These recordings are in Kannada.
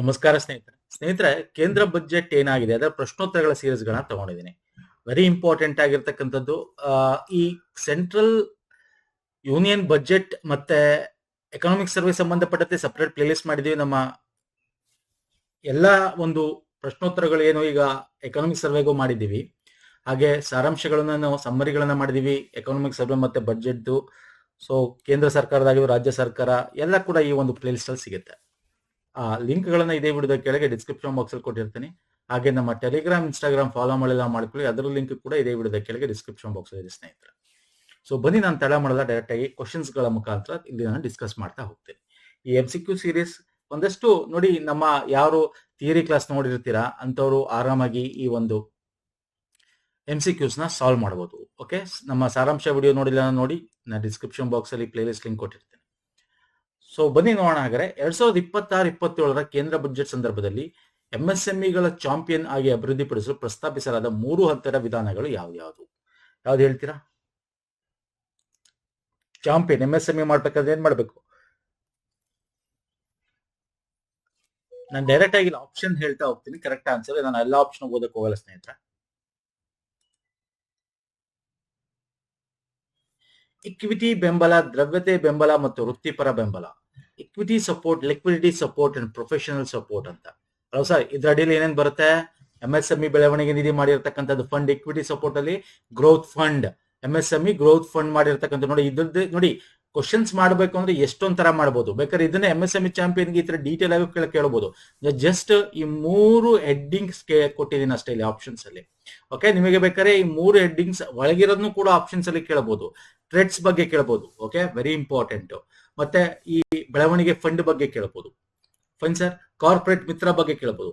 ನಮಸ್ಕಾರ ಸ್ನೇಹಿತರೆ. ಸ್ನೇಹಿತರೆ, ಕೇಂದ್ರ ಬಜೆಟ್ ಏನಾಗಿದೆ? ಅದರ ಪ್ರಶ್ನೋತ್ತರಗಳ ಸೀರೀಸ್ ಗಳನ್ನ ತಗೊಂಡಿದ್ದೀನಿ. ವೆರಿ ಇಂಪಾರ್ಟೆಂಟ್ ಆಗಿರ್ತಕ್ಕಂಥದ್ದು ಈ ಸೆಂಟ್ರಲ್ ಯೂನಿಯನ್ ಬಜೆಟ್ ಮತ್ತೆ ಎಕನಾಮಿಕ್ ಸರ್ವೆ ಸಂಬಂಧಪಟ್ಟಂತೆ ಸಪರೇಟ್ ಪ್ಲೇಲಿಸ್ಟ್ ಮಾಡಿದೀವಿ ನಮ್ಮ ಎಲ್ಲ ಒಂದು ಪ್ರಶ್ನೋತ್ತರಗಳು ಏನು ಈಗ ಎಕನಾಮಿಕ್ ಸರ್ವೆಗೂ ಮಾಡಿದ್ದೀವಿ. ಹಾಗೆ ಸಾರಾಂಶಗಳನ್ನು ನಾವು ಸಮ್ಮರಿಗಳನ್ನ ಮಾಡಿದೀವಿ ಎಕನಾಮಿಕ್ ಸರ್ವೆ ಮತ್ತೆ ಬಜೆಟ್ ಸೊ ಕೇಂದ್ರ ಸರ್ಕಾರದಾಗಿರೋ ರಾಜ್ಯ ಸರ್ಕಾರ, ಎಲ್ಲ ಕೂಡ ಈ ಒಂದು ಪ್ಲೇಲಿಸ್ಟ್ ಅಲ್ಲಿ ಸಿಗುತ್ತೆ. ಲಿಂಕ್ ಗಳನ್ನ ಇದೇ ವಿಡಿಯೋದ ಕೆಳಗೆ ಡಿಸ್ಕ್ರಿಪ್ಷನ್ ಬಾಕ್ಸ್ ಅಲ್ಲಿ ಕೊಟ್ಟಿರ್ತೀನಿ. ಹಾಗೆ ನಮ್ಮ ಟೆಲಿಗ್ರಾಮ್ ಇನ್ಸ್ಟಾಗ್ರಾಮ್ ಫಾಲೋ ಮಾಡಿಲ್ಲ ಮಾಡ್ಕೊಳ್ಳಿ. ಅದರ ಲಿಂಕ್ ಕೂಡ ಇದೇ ವಿಡಿಯೋದ ಕೆಳಗೆ ಡಿಸ್ಕ್ರಿಪ್ಷನ್ ಬಾಕ್ಸ್ ಇದೆ ಸ್ನೇಹಿತರೆ. ಸೊ ಬನ್ನಿ ನಾನು ತಡ ಮಾಡಲ್ಲ ಡೈರೆಕ್ಟ್ ಆಗಿ ಕ್ವಶನ್ಸ್ಗಳ ಮುಖಾಂತರ ಇಲ್ಲಿ ನಾನು ಡಿಸ್ಕಸ್ ಮಾಡ್ತಾ ಹೋಗ್ತೇನೆ. ಈ ಎಂ ಸಿ ಕ್ಯೂ ಸೀರೀಸ್ ಒಂದಷ್ಟು ನೋಡಿ ನಮ್ಮ ಯಾರು ಥಿಯರಿ ಕ್ಲಾಸ್ ನೋಡಿರ್ತೀರಾ ಅಂತವರು ಆರಾಮಾಗಿ ಈ ಒಂದು ಎಂ ಸಿ ಕ್ಯೂಸ್ ಸಾಲ್ವ್ ಮಾಡಬಹುದು ಓಕೆ ನಮ್ಮ ಸಾರಾಂಶ ವಿಡಿಯೋ ನೋಡಿಲ್ಲ ನೋಡಿ ನಾನು ಡಿಸ್ಕ್ರಿಪ್ಷನ್ ಬಾಕ್ಸ್ ಅಲ್ಲಿ ಪ್ಲೇಲಿಸ್ಟ್ ಲಿಂಕ್ ಕೊಟ್ಟಿರ್ತೇನೆ. ಸೊ ಬನ್ನಿ ನೋಡೋಣ ಹಾಗಾದ್ರೆ. ಎರಡ್ ಸಾವಿರದ ಇಪ್ಪತ್ತಾರು, ಇಪ್ಪತ್ತೇಳರ ಕೇಂದ್ರ ಬಜೆಟ್ ಸಂದರ್ಭದಲ್ಲಿ ಎಂಎಸ್ಎಂಇಗಳ ಚಾಂಪಿಯನ್ ಆಗಿ ಅಭಿವೃದ್ಧಿಪಡಿಸಲು ಪ್ರಸ್ತಾಪಿಸಲಾದ ಮೂರು ಹಂತದ ವಿಧಾನಗಳು ಯಾವ್ಯಾವುದು? ಯಾವ್ದು ಹೇಳ್ತೀರಾ? ಚಾಂಪಿಯನ್ ಎಂಎಸ್ಎಂಇ ಮಾಡ್ಬೇಕಾದ್ರೆ ಏನ್ ಮಾಡ್ಬೇಕು? ನಾನು ಡೈರೆಕ್ಟ್ ಆಗಿ ಆಪ್ಷನ್ ಹೇಳ್ತಾ ಹೋಗ್ತೀನಿ. ಕರೆಕ್ಟ್ ಆನ್ಸರ್ ನಾನು ಎಲ್ಲ ಆಪ್ಷನ್ ಓದಕ್ಕೆ ಹೋಗಲ್ಲ ಸ್ನೇಹಿತರ. ಇಕ್ವಿಟಿ ಬೆಂಬಲ, ದ್ರವ್ಯತೆ ಬೆಂಬಲ ಮತ್ತು ವೃತ್ತಿಪರ ಬೆಂಬಲ. Equity support liquidity support and professional support ಅಂತ. ಅಲ್ವಾ ಸರ್ ಇದ್ರ ಅಡಿಯಲ್ಲಿ ಏನೇನ್ ಬರುತ್ತೆ? ಎಂಎಸ್ಎಂಇ ಬೆಳವಣಿಗೆ ನಿಧಿ ಮಾಡಿರ್ತಕ್ಕಂಥದ್ದು ಫಂಡ್ ಇಕ್ವಿಟಿ ಸಪೋರ್ಟ್ ಅಲ್ಲಿ growth fund MSME growth fund ಮಾಡಿರ್ತಕ್ಕಂಥ ನೋಡಿ, ಇದ್ರದ್ದು ನೋಡಿ ಕ್ವಶನ್ಸ್ ಮಾಡಬೇಕು ಅಂದ್ರೆ ಎಷ್ಟೊಂದ್ ತರ ಮಾಡಬಹುದು ಬೇಕಾದ್ರೆ ಇದನ್ನ ಎಂ ಎಸ್ ಎಂ ಇ ಚಾಂಪಿಯನ್ಗೆ ಈ ತರ ಡೀಟೇಲ್ ಆಗಿ ಕೇಳ ಕೇಳಬಹುದು ಜಸ್ಟ್ ಈ ಮೂರು ಹೆಡ್ಡಿಂಗ್ಸ್ ಕೊಟ್ಟಿದ್ದೀನಿ ಅಷ್ಟೇ ಇಲ್ಲಿ ಆಪ್ಷನ್ಸ್ ಅಲ್ಲಿ. ಓಕೆ ನಿಮಗೆ ಬೇಕಾದ್ರೆ ಈ ಮೂರು ಹೆಡ್ಡಿಂಗ್ಸ್ ಒಳಗಿರೋದನ್ನು ಕೂಡ ಆಪ್ಷನ್ಸ್ ಅಲ್ಲಿ ಕೇಳಬಹುದು ಟ್ರೆಡ್ಸ್ ಬಗ್ಗೆ ಕೇಳಬಹುದು ಓಕೆ ವೆರಿ ಇಂಪಾರ್ಟೆಂಟ್ ಮತ್ತೆ ಈ ಬೆಳವಣಿಗೆ ಫಂಡ್ ಬಗ್ಗೆ ಕೇಳಬಹುದು ಫೈನ್ ಸರ್ ಕಾರ್ಪೊರೇಟ್ ಮಿತ್ರ ಬಗ್ಗೆ ಕೇಳಬಹುದು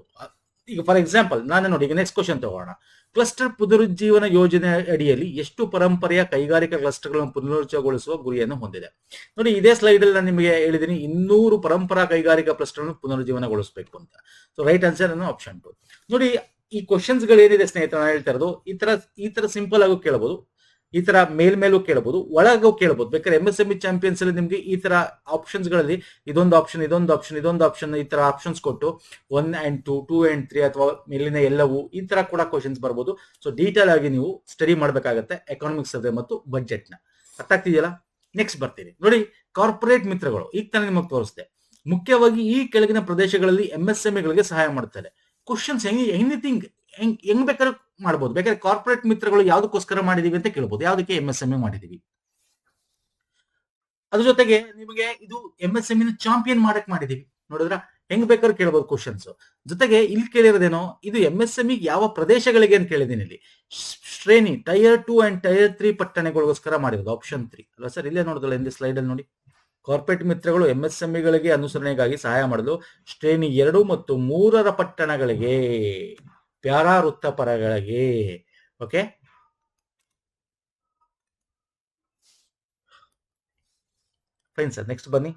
ಈಗ ಫಾರ್ ಎಕ್ಸಾಂಪಲ್ ನಾನು ನೋಡಿ, ಈಗ ನೆಕ್ಸ್ಟ್ ಕ್ವಶನ್ ತಗೋಣ. ಕ್ಲಸ್ಟರ್ ಪುನರುಜ್ಜೀವನ ಯೋಜನೆ ಅಡಿಯಲ್ಲಿ ಎಷ್ಟು ಪರಂಪರೆಯ ಕೈಗಾರಿಕಾ ಕ್ಲಸ್ಟರ್ಗಳನ್ನು ಪುನರುಜ್ಜೀವಗೊಳಿಸುವ ಗುರಿಯನ್ನು ಹೊಂದಿದೆ. ನೋಡಿ, ಇದೇ ಸ್ಲೈಡ್ ಅಲ್ಲಿ ನಾನು ನಿಮಗೆ ಹೇಳಿದ್ದೀನಿ, ಇನ್ನೂರು ಪರಂಪರಾ ಕೈಗಾರಿಕಾ ಕ್ಲಸ್ಟರ್ ಪುನರುಜ್ಜೀವನಗೊಳಿಸಬೇಕು ಅಂತ. ಸೊ ರೈಟ್ ಆನ್ಸರ್ ಅನ್ನು ಆಪ್ಷನ್ ಟು ನೋಡಿ, ಈ ಕ್ವಶನ್ಸ್ಗಳು ಏನಿದೆ ಸ್ನೇಹಿತರೆ, ನಾನು ಹೇಳ್ತಾ ಇರೋದು, ಈ ತರ ಈ ತರ ಸಿಂಪಲ್ ಆಗಿ ಕೇಳಬಹುದು ಈ ತರ ಮೇಲ್ಮೇಲೂ ಕೇಳಬಹುದು ಒಳಗೂ ಕೇಳಬಹುದು ಬೇಕಾದ್ರೆ M S M E champions ಅಲ್ಲಿ ನಿಮ್ಗೆ ಈ ತರ ಆಪ್ಷನ್ಸ್ಗಳಲ್ಲಿ ಇದೊಂದು ಆಪ್ಷನ್ ಇದೊಂದು ಆಪ್ಷನ್ ಇದೊಂದು ಆಪ್ಷನ್ ಈ ತರ ಆಪ್ಷನ್ಸ್ ಕೊಟ್ಟು one and two two and three ಅಥವಾ ಮೇಲಿನ ಎಲ್ಲವೂ ಈ ತರ ಕೂಡ ಕ್ವಶನ್ಸ್ ಬರ್ಬೋದು. ಸೊ ಡೀಟೇಲ್ ಆಗಿ ನೀವು ಸ್ಟಡಿ ಮಾಡಬೇಕಾಗತ್ತೆ ಎಕನಾಮಿಕ್ಸ್ ಸರ್ವೆ ಮತ್ತು ಬಜೆಟ್ನ. ಅರ್ಥ ಆಗ್ತಿದೆಯಲ್ಲ? ನೆಕ್ಸ್ಟ್ ಬರ್ತೀನಿ. ನೋಡಿ ಕಾರ್ಪೊರೇಟ್ ಮಿತ್ರಗಳು, ಈಗ ತಾನೇ ನಿಮಗೆ ತೋರಿಸಿದೆ. ಮುಖ್ಯವಾಗಿ ಈ ಕೆಳಗಿನ ಪ್ರದೇಶಗಳಲ್ಲಿ ಎಂ ಎಸ್ ಗಳಿಗೆ ಸಹಾಯ ಮಾಡ್ತಾರೆ. ಕ್ವಶನ್ಸ್ ಎನಿಥಿಂಗ್ ಹೆಂಗ್ ಹೆಂಗ್ ಬೇಕಾದ್ರೆ ಮಾಡ್ಬೋದು. ಬೇಕಾದ್ರೆ ಕಾರ್ಪೊರೇಟ್ ಮಿತ್ರಗಳು ಯಾವ್ದಕ್ಕೋಸ್ಕರ ಮಾಡಿದೀವಿ ಅಂತ ಕೇಳ್ಬೋದು. ಯಾವ್ದಕ್ಕೆ ಎಂ ಎಸ್ ಎಂ ಮಾಡಿದೀವಿ? ಅದ್ರ ಜೊತೆಗೆ ನಿಮಗೆ ಇದು ಎಂ ಎಸ್ ಎಂ ಚಾಂಪಿಯನ್ ಮಾಡಕ್ ಮಾಡಿದೀವಿ. ನೋಡಿದ್ರ? ಹೆಂಗ್ ಬೇಕಾದ್ರೂ ಕೇಳ್ಬೋದು ಕ್ವಶನ್ಸ್ ಜೊತೆಗೆ ಇಲ್ಲಿ ಕೇಳಿರೋದೇನೋ, ಇದು ಎಂ ಎಸ್ ಎಂ ಯಾವ ಪ್ರದೇಶಗಳಿಗೆ ಅಂತ ಕೇಳಿದೀನಿ ಇಲ್ಲಿ. ಶ್ರೇಣಿ tier two and tier three ಪಟ್ಟಣಗಳಿಗೋಸ್ಕರ ಮಾಡಿರೋದು ಆಪ್ಷನ್ ತ್ರೀ ಅಲ್ಲ ಸರ್ ಇಲ್ಲೇ ನೋಡಿದ್ರಲ್ಲ ಹಿಂದೆ ಸ್ಲೈಡ್ ಅಲ್ಲಿ ನೋಡಿ. ಕಾರ್ಪೊರೇಟ್ ಮಿತ್ರಗಳು ಎಂ ಎಸ್ ಗಳಿಗೆ ಅನುಸರಣೆಗಾಗಿ ಸಹಾಯ ಮಾಡಲು ಶ್ರೇಣಿ ಎರಡು ಮತ್ತು ಮೂರರ ಪಟ್ಟಣಗಳಿಗೆ. ಪ್ಯಾರಾ ವೃತ್ತಪರಗಳಿಗೆ ಓಕೆ? ಫೈನ್ ಸರ್, ನೆಕ್ಸ್ಟ್ ಬನ್ನಿ.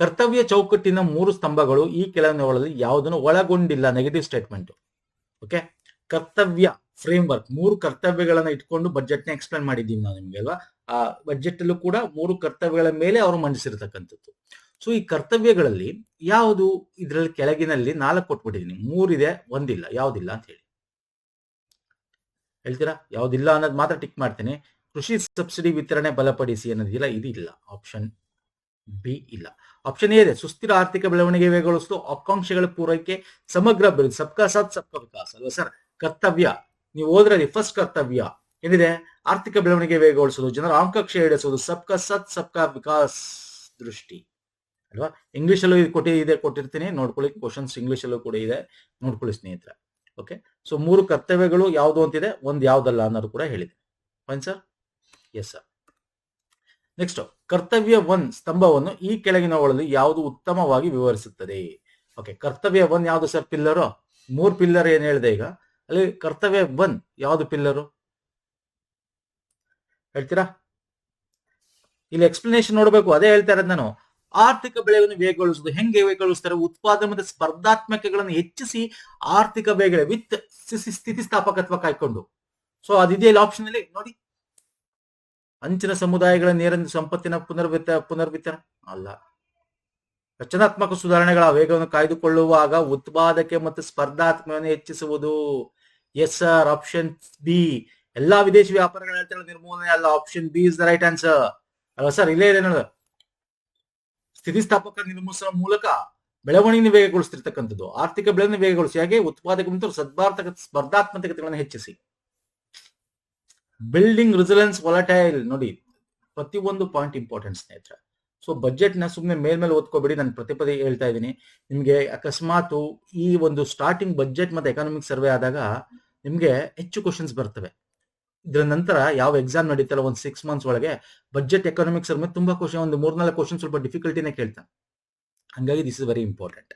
ಕರ್ತವ್ಯ ಚೌಕಟ್ಟಿನ ಮೂರು ಸ್ತಂಭಗಳು ಈ ಕೆಳಗಿನವುಗಳಲ್ಲಿ ಯಾವುದನ್ನು ಒಳಗೊಂಡಿಲ್ಲ ನೆಗೆಟಿವ್ ಸ್ಟೇಟ್ಮೆಂಟ್ ಓಕೆ? ಕರ್ತವ್ಯ ಫ್ರೇಮ್ ವರ್ಕ್ ಮೂರು ಕರ್ತವ್ಯಗಳನ್ನ ಇಟ್ಕೊಂಡು ಬಜೆಟ್ನ ಎಕ್ಸ್ಪ್ಲೇನ್ ಮಾಡಿದ್ದೀವಿ ನಾವು ನಿಮ್ಗೆ ಅಲ್ವಾ? ಆ ಬಜೆಟ್ ಅಲ್ಲೂ ಕೂಡ ಮೂರು ಕರ್ತವ್ಯಗಳ ಮೇಲೆ ಅವರು ಮಂಡಿಸಿರ್ತಕ್ಕಂಥದ್ದು. ಸೊ ಈ ಕರ್ತವ್ಯಗಳಲ್ಲಿ ಯಾವುದು ಇದರಲ್ಲಿ ಕೆಳಗಿನಲ್ಲಿ ನಾಲ್ಕು ಕೊಟ್ಬಿಟ್ಟಿದ್ದೀನಿ ಮೂರಿದೆ, ಒಂದಿಲ್ಲ. ಯಾವುದಿಲ್ಲ ಅಂತ ಹೇಳಿ. ಹೇಳ್ತೀರಾ? ಯಾವುದಿಲ್ಲ ಅನ್ನೋದು ಮಾತ್ರ ಟಿಕ್ ಮಾಡ್ತೀನಿ. ಕೃಷಿ ಸಬ್ಸಿಡಿ ವಿತರಣೆ ಬಲಪಡಿಸಿ ಅನ್ನೋದಿಲ್ಲ, ಇದಿಲ್ಲ. ಆಪ್ಷನ್ ಬಿ ಇಲ್ಲ. ಆಪ್ಷನ್ ಎ ಇದೆ. ಸುಸ್ಥಿರ ಆರ್ಥಿಕ ಬೆಳವಣಿಗೆ ವೇಗಗೊಳಿಸಲು ಆಕಾಂಕ್ಷೆಗಳ ಪೂರೈಕೆ, ಸಮಗ್ರ ಅಭಿವೃದ್ಧಿ. ಸಬ್ಕಾ ಸಾಥ್, ಸಬ್ಕಾ ವಿಕಾಸ್ ಅಲ್ವಾ ಸರ್? ಕರ್ತವ್ಯ. ನೀವು ಓದ್ರಲ್ಲಿ ಫಸ್ಟ್ ಕರ್ತವ್ಯ. ಏನಿದೆ? ಆರ್ಥಿಕ ಬೆಳವಣಿಗೆ ವೇಗಗೊಳಿಸೋದು, ಜನರ ಆಕಾಂಕ್ಷೆ ಈಡೇರಿಸೋದು ಸಬ್ಕಾ ಸತ್ ಸಬ್ಕಾ ವಿಕಾಸ್ ದೃಷ್ಟಿ. ಅಲ್ವಾ? ಇಂಗ್ಲಿಷ್ ಅಲ್ಲೂ ಇದು ಕೊಟ್ಟಿದೆ ಕೊಟ್ಟಿರ್ತೀನಿ. ನೋಡ್ಕೊಳ್ಳಿ ಕ್ವಶನ್ಸ್ ಇಂಗ್ಲಿಷ್ ಅಲ್ಲೂ ಕೂಡ ಇದೆ. ನೋಡ್ಕೊಳ್ಳಿ ಸ್ನೇಹಿತರೆ. ಓಕೆ ಸೊ ಮೂರು ಕರ್ತವ್ಯಗಳು ಯಾವುದು ಅಂತಿದೆ? ಒಂದು ಯಾವ್ದಲ್ಲ ಅನ್ನೋದು ಕೂಡ ಹೇಳಿದೆ fine sir yes sir next ಕರ್ತವ್ಯ ಒನ್ ಸ್ತಂಭವನ್ನು ಈ ಕೆಳಗಿನವುಗಳಲ್ಲಿ ಯಾವುದು ಉತ್ತಮವಾಗಿ ವಿವರಿಸುತ್ತದೆ? ಓಕೆ ಕರ್ತವ್ಯ ಒನ್ ಯಾವುದು ಸರ್ ಪಿಲ್ಲರು ಮೂರು ಪಿಲ್ಲರ್ ಏನ್ ಹೇಳಿದೆ ಈಗ? ಅಲ್ಲಿ ಕರ್ತವ್ಯ ಒನ್ ಯಾವುದು ಪಿಲ್ಲರು ಹೇಳ್ತೀರಾ? ಇಲ್ಲಿ ಎಕ್ಸ್ಪ್ಲನೇಷನ್ ನೋಡಬೇಕು. ಅದೇ ಹೇಳ್ತಾ ಇರೋದು ನಾನು. ಆರ್ಥಿಕ ಬೆಳೆಯನ್ನು ವೇಗಗೊಳಿಸುವುದು ಹೆಂಗೆ ವೇಗಗೊಳಿಸ್ತಾರೆ ಉತ್ಪಾದನೆ ಮತ್ತು ಸ್ಪರ್ಧಾತ್ಮಕಗಳನ್ನು ಹೆಚ್ಚಿಸಿ ಆರ್ಥಿಕ ಬೇಗ ವಿತ್ ಸ್ಥಿತಿಸ್ಥಾಪಕತ್ವ ಕಾಯ್ಕೊಂಡು. ಸೊ ಅದಿದೆಯಲ್ಲ ಆಪ್ಷನ್ ಅಲ್ಲಿ ನೋಡಿ. ಅಂಚಿನ ಸಮುದಾಯಗಳ ನೇರ ಸಂಪತ್ತಿನ ಪುನರ್ವಿತ ಪುನರ್ವಿತ ಅಲ್ಲ. ರಚನಾತ್ಮಕ ಸುಧಾರಣೆಗಳ ವೇಗವನ್ನು ಕಾಯ್ದುಕೊಳ್ಳುವಾಗ ಉತ್ಪಾದಕೆ ಮತ್ತು ಸ್ಪರ್ಧಾತ್ಮಕವನ್ನು ಹೆಚ್ಚಿಸುವುದು. ಎಸ್ ಸರ್ ಆಪ್ಷನ್ ಬಿ ಎಲ್ಲಾ ವಿದೇಶಿ ವ್ಯಾಪಾರಗಳ ನಿರ್ಮೂಲನೆ ಅಲ್ಲ. Option B is the right answer ಅಲ್ಲ ಸರ್ ಇಲ್ಲೇ ಇದೆ ನೋಡು ಸ್ಥಿತಿಸ್ಥಾಪಕ ನಿರ್ಮಿಸುವ ಮೂಲಕ ಬೆಳವಣಿಗೆ ವೇಗಗೊಳಿಸ್ತಿರ್ತಕ್ಕಂಥದ್ದು ಆರ್ಥಿಕ ಬೆಳವಣಿಗೆ ವೇಗಗೊಳಿಸಿ ಹಾಗೆ ಉತ್ಪಾದಕ ಮತ್ತು ಸದ್ಭಾರ್ತಕ ಸ್ಪರ್ಧಾತ್ಮಕತೆಗಳನ್ನು ಹೆಚ್ಚಿಸಿ. ಬಿಲ್ಡಿಂಗ್ ರಿಸಲೆನ್ಸ್ ವಾಲಟೈಲ್ ನೋಡಿ, ಪ್ರತಿಯೊಂದು ಪಾಯಿಂಟ್ ಇಂಪಾರ್ಟೆಂಟ್ ಸ್ನೇಹಿತರ. ಸೊ ಬಜೆಟ್ನ ಸುಮ್ಮನೆ ಮೇಲ್ಮೇಲೆ ಓದ್ಕೋಬೇಡಿ, ನಾನು ಪ್ರತಿ ಪದೇ ಹೇಳ್ತಾ ಇದ್ದೀನಿ. ನಿಮಗೆ ಅಕಸ್ಮಾತ್ ಈ ಒಂದು ಸ್ಟಾರ್ಟಿಂಗ್ ಬಜೆಟ್ ಮತ್ತೆ ಎಕನಾಮಿಕ್ ಸರ್ವೆ ಆದಾಗ ನಿಮಗೆ ಹೆಚ್ಚು ಕ್ವಶನ್ಸ್ ಬರ್ತವೆ. ಇದರ ನಂತರ ಯಾವ ಎಕ್ಸಾಮ್ ನಡೀತಲ್ಲ ಒಂದು ಸಿಕ್ಸ್ ಮಂತ್ಸ್ ಒಳಗೆ ಬಜೆಟ್ ಎಕನಾಮಿಕ್ಸ್ ಅಲ್ಲಿ ತುಂಬಾ ಕ್ವಶನ್ ಒಂದು ಮೂರ್ನಾಲ್ಕು ಕ್ವಶನ್ ಸ್ವಲ್ಪ ಡಿಫಿಕಲ್ಟಿನೇ ಕೇಳ್ತಾನೆ. ಹಂಗಾಗಿ this is very important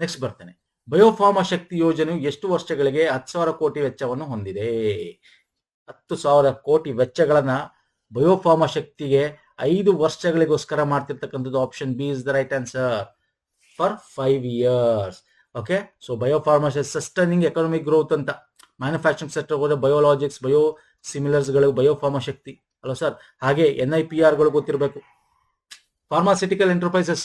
next ಬರ್ತೇನೆ. ಬಯೋಫಾರ್ಮಾ ಶಕ್ತಿ ಯೋಜನೆಯು ಎಷ್ಟು ವರ್ಷಗಳಿಗೆ ಹತ್ತು ಸಾವಿರ ಕೋಟಿ ವೆಚ್ಚವನ್ನು ಹೊಂದಿದೆ? ಹತ್ತು ಸಾವಿರ ಕೋಟಿ ವೆಚ್ಚಗಳನ್ನ ಬಯೋಫಾರ್ಮಾ ಶಕ್ತಿಗೆ ಐದು ವರ್ಷಗಳಿಗೋಸ್ಕರ ಮಾಡ್ತಿರ್ತಕ್ಕಂಥದ್ದು option B is the right answer for five years okay so biopharma sustaining economic growth ಅಂತ. ಮ್ಯಾನುಫ್ಯಾಕ್ಚರಿಂಗ್ ಸೆಕ್ಟರ್ ಹೋದ್ರೆ ಬಯೋಲಾಜಿಕ್ಸ್ ಬಯೋ ಸಿಮಿಲರ್ಸ್ಗಳು ಬಯೋಫಾರ್ಮಾ ಶಕ್ತಿ. ಅಲ್ವಾ ಸರ್ ಹಾಗೆ ಎನ್ ಐ ಪಿ ಆರ್ಗಳು ಗೊತ್ತಿರಬೇಕು. ಫಾರ್ಮಾಸಿಟಿಕಲ್ ಎಂಟರ್ಪ್ರೈಸಸ್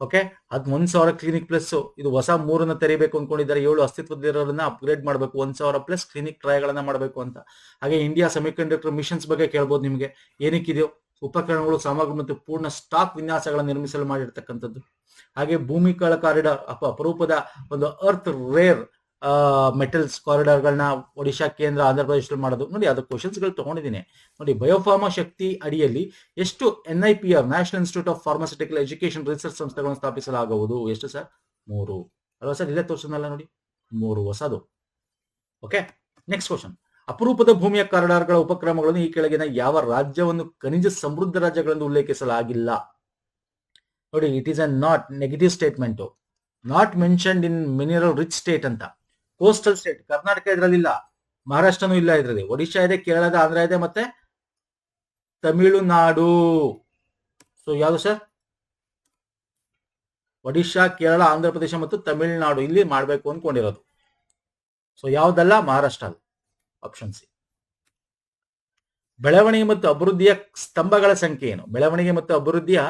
ಓಕೆ ಅದ್ ಒಂದ್ ಸಾವಿರ ಕ್ಲಿನಿಕ್ ಪ್ಲಸ್ ಇದು ಹೊಸ ಮೂರನ್ನ ತೆರೀಬೇಕು ಅನ್ಕೊಂಡಿದ್ದಾರೆ. ಏಳು ಅಸ್ತಿತ್ವದಲ್ಲಿರೋದನ್ನ ಅಪ್ಗ್ರೇಡ್ ಮಾಡಬೇಕು. ಒಂದ್ ಸಾವಿರ ಪ್ಲಸ್ ಕ್ಲಿನಿಕ್ ಟ್ರೈಗಳನ್ನ ಮಾಡಬೇಕು ಅಂತ. ಹಾಗೆ ಇಂಡಿಯಾ ಸೆಮಿಕಂಡಕ್ಟರ್ ಮಿಷನ್ಸ್ ಬಗ್ಗೆ ಕೇಳ್ಬೋದು ನಿಮಗೆ. ಏನಕ್ಕಿದೆಯೋ? ಉಪಕರಣಗಳು, ಸಾಮಗ್ರಿ ಮತ್ತು ಪೂರ್ಣ ಸ್ಟಾಕ್ ವಿನ್ಯಾಸಗಳನ್ನು ನಿರ್ಮಿಸಲು ಮಾಡಿರ್ತಕ್ಕಂಥದ್ದು. ಹಾಗೆ ಭೂಮಿಕಳ ಕಾರಿಡಾರ್ ಅಪ, ಅಪರೂಪದ ಒಂದು ಅರ್ತ್ ರೇರ್ ಮೆಟಲ್ಸ್ ಕಾರಿಡಾರ್ಗಳನ್ನ ಒಡಿಶಾ, ಕೇಂದ್ರ, ಆಂಧ್ರ ಪ್ರದೇಶದಲ್ಲಿ ಮಾಡೋದು. ನೋಡಿ, ಅದು ಕ್ವಶನ್ಸ್ಗಳು ತಗೊಂಡಿದ್ದೀನಿ. ನೋಡಿ ಬಯೋಫಾರ್ಮಾ ಶಕ್ತಿ ಅಡಿಯಲ್ಲಿ ಎಷ್ಟು N I P R national institute of pharmaceutical education research ಸಂಸ್ಥೆಗಳನ್ನು ಸ್ಥಾಪಿಸಲಾಗುವುದು ಎಷ್ಟು ಸರ್? ಮೂರು. ಅಲ್ವಾ ಸರ್? ಇದೇ ತೋರಿಸೋದಲ್ಲ ನೋಡಿ. ಮೂರು ಹೊಸದು. ಓಕೆ ನೆಕ್ಸ್ಟ್ ಕ್ವಶನ್ ಅಪರೂಪದ ಭೂಮಿಯ ಕಾರಿಡಾರ್ಗಳ ಉಪಕ್ರಮಗಳನ್ನು ಈ ಕೆಳಗಿನ ಯಾವ ರಾಜ್ಯವನ್ನು ಖನಿಜ ಸಮೃದ್ಧ ರಾಜ್ಯಗಳೆಂದು ಉಲ್ಲೇಖಿಸಲಾಗಿಲ್ಲ? ನೋಡಿ it is a not negative statement not mentioned in mineral rich state ಅಂತ. ಕೋಸ್ಟಲ್ ಸ್ಟೇಟ್ ಕರ್ನಾಟಕ ಇದರಲ್ಲಿಲ್ಲ ಮಹಾರಾಷ್ಟ್ರನೂ ಇಲ್ಲ ಇದರಲ್ಲಿ. ಒಡಿಶಾ ಇದೆ ಕೇರಳ ಇದೆ ಆಂಧ್ರ ಇದೆ ಮತ್ತೆ ತಮಿಳುನಾಡು ಸೊ ಯಾವುದು ಸರ್ ಒಡಿಶಾ ಕೇರಳ ಆಂಧ್ರ ಪ್ರದೇಶ ಮತ್ತು ತಮಿಳುನಾಡು ಇಲ್ಲಿ ಮಾಡಬೇಕು ಅನ್ಕೊಂಡಿರೋದು. ಸೊ ಯಾವುದಲ್ಲ? ಮಹಾರಾಷ್ಟ್ರ ಆಪ್ಷನ್ ಸಿ ಬೆಳವಣಿಗೆ ಮತ್ತು ಅಭಿವೃದ್ಧಿಯ ಸ್ತಂಭಗಳ ಸಂಖ್ಯೆ ಏನು? ಬೆಳವಣಿಗೆ ಮತ್ತು ಅಭಿವೃದ್ಧಿಯ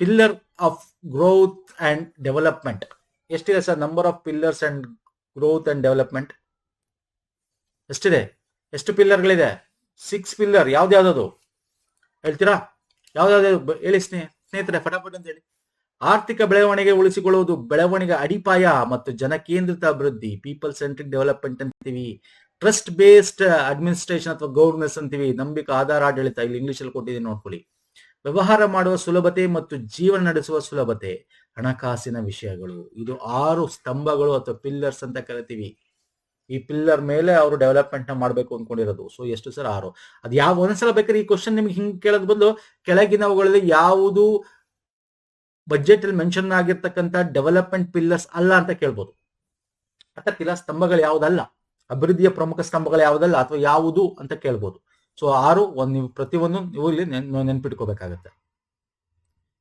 pillar of growth and development ಎಷ್ಟಿದೆ sir number of pillars and growth and development ಎಷ್ಟಿದೆ? ಎಷ್ಟು ಪಿಲ್ಲರ್ಗಳಿದೆ? Six pillar. ಯಾವ್ದ್ಯಾವ್ದು ಹೇಳ್ತೀರಾ? ಯಾವ್ದಾವ್ದು ಹೇಳಿ ಸ್ನೇಹ, ಸ್ನೇಹಿತರೆ, ಫಟಾಫಟ್ ಅಂತ ಹೇಳಿ. ಆರ್ಥಿಕ ಬೆಳವಣಿಗೆ ಉಳಿಸಿಕೊಳ್ಳುವುದು ಬೆಳವಣಿಗೆ ಅಡಿಪಾಯ ಮತ್ತು ಜನಕೇಂದ್ರಿತ ಅಭಿವೃದ್ಧಿ. ಪೀಪಲ್ ಸೆಂಟ್ರಿಕ್ ಡೆವಲಪ್ಮೆಂಟ್ ಅಂತೀವಿ. ಟ್ರಸ್ಟ್ ಬೇಸ್ಡ್ ಅಡ್ಮಿನಿಸ್ಟ್ರೇಷನ್ ಅಥವಾ ಗವರ್ನೆನ್ಸ್ ಅಂತೀವಿ. ನಂಬಿಕೆ, ಆಧಾರ, ಆಡಳಿತ. ಇಲ್ಲಿ ಇಂಗ್ಲಿಷ್ ಅಲ್ಲಿ ಕೊಟ್ಟಿದ್ದೀನಿ, ನೋಡ್ಕೊಳ್ಳಿ. ವ್ಯವಹಾರ ಮಾಡುವ ಸುಲಭತೆ ಮತ್ತು ಜೀವನ ನಡೆಸುವ ಸುಲಭತೆ, ಹಣಕಾಸಿನ ವಿಷಯಗಳು. ಇದು ಆರು ಸ್ತಂಭಗಳು ಅಥವಾ ಪಿಲ್ಲರ್ಸ್ ಅಂತ ಕರಿತೀವಿ. ಈ ಪಿಲ್ಲರ್ ಮೇಲೆ ಅವರು ಡೆವಲಪ್ಮೆಂಟ್ನ ಮಾಡ್ಬೇಕು ಅನ್ಕೊಂಡಿರೋದು. ಸೊ ಎಷ್ಟು ಸರ್? ಆರು. ಅದು ಯಾವ ಒಂದ್ಸಲ ಬೇಕಾದ್ರೆ ಈ ಕ್ವಶನ್ ನಿಮ್ಗೆ ಹಿಂಗ್ ಕೇಳೋದ್ ಬದಲು ಕೆಳಗಿನವುಗಳಲ್ಲಿ ಯಾವುದು ಬಜೆಟ್ ಅಲ್ಲಿ ಮೆನ್ಷನ್ ಆಗಿರ್ತಕ್ಕಂಥ ಡೆವಲಪ್ಮೆಂಟ್ ಪಿಲ್ಲರ್ಸ್ ಅಲ್ಲ ಅಂತ ಕೇಳ್ಬೋದು. ಅಥವಾ ಸ್ತಂಭಗಳು ಯಾವುದಲ್ಲ? ಅಭಿವೃದ್ಧಿಯ ಪ್ರಮುಖ ಸ್ತಂಭಗಳು ಯಾವುದಲ್ಲ ಅಥವಾ ಯಾವುದು ಅಂತ ಕೇಳ್ಬೋದು. ಸೊ ಆರು ಒಂದು ನೀವು ಪ್ರತಿಯೊಂದು ನೀವು ಇಲ್ಲಿ ನೆನ್ ನೆನ್ಪಿಟ್ಕೋಬೇಕಾಗತ್ತೆ.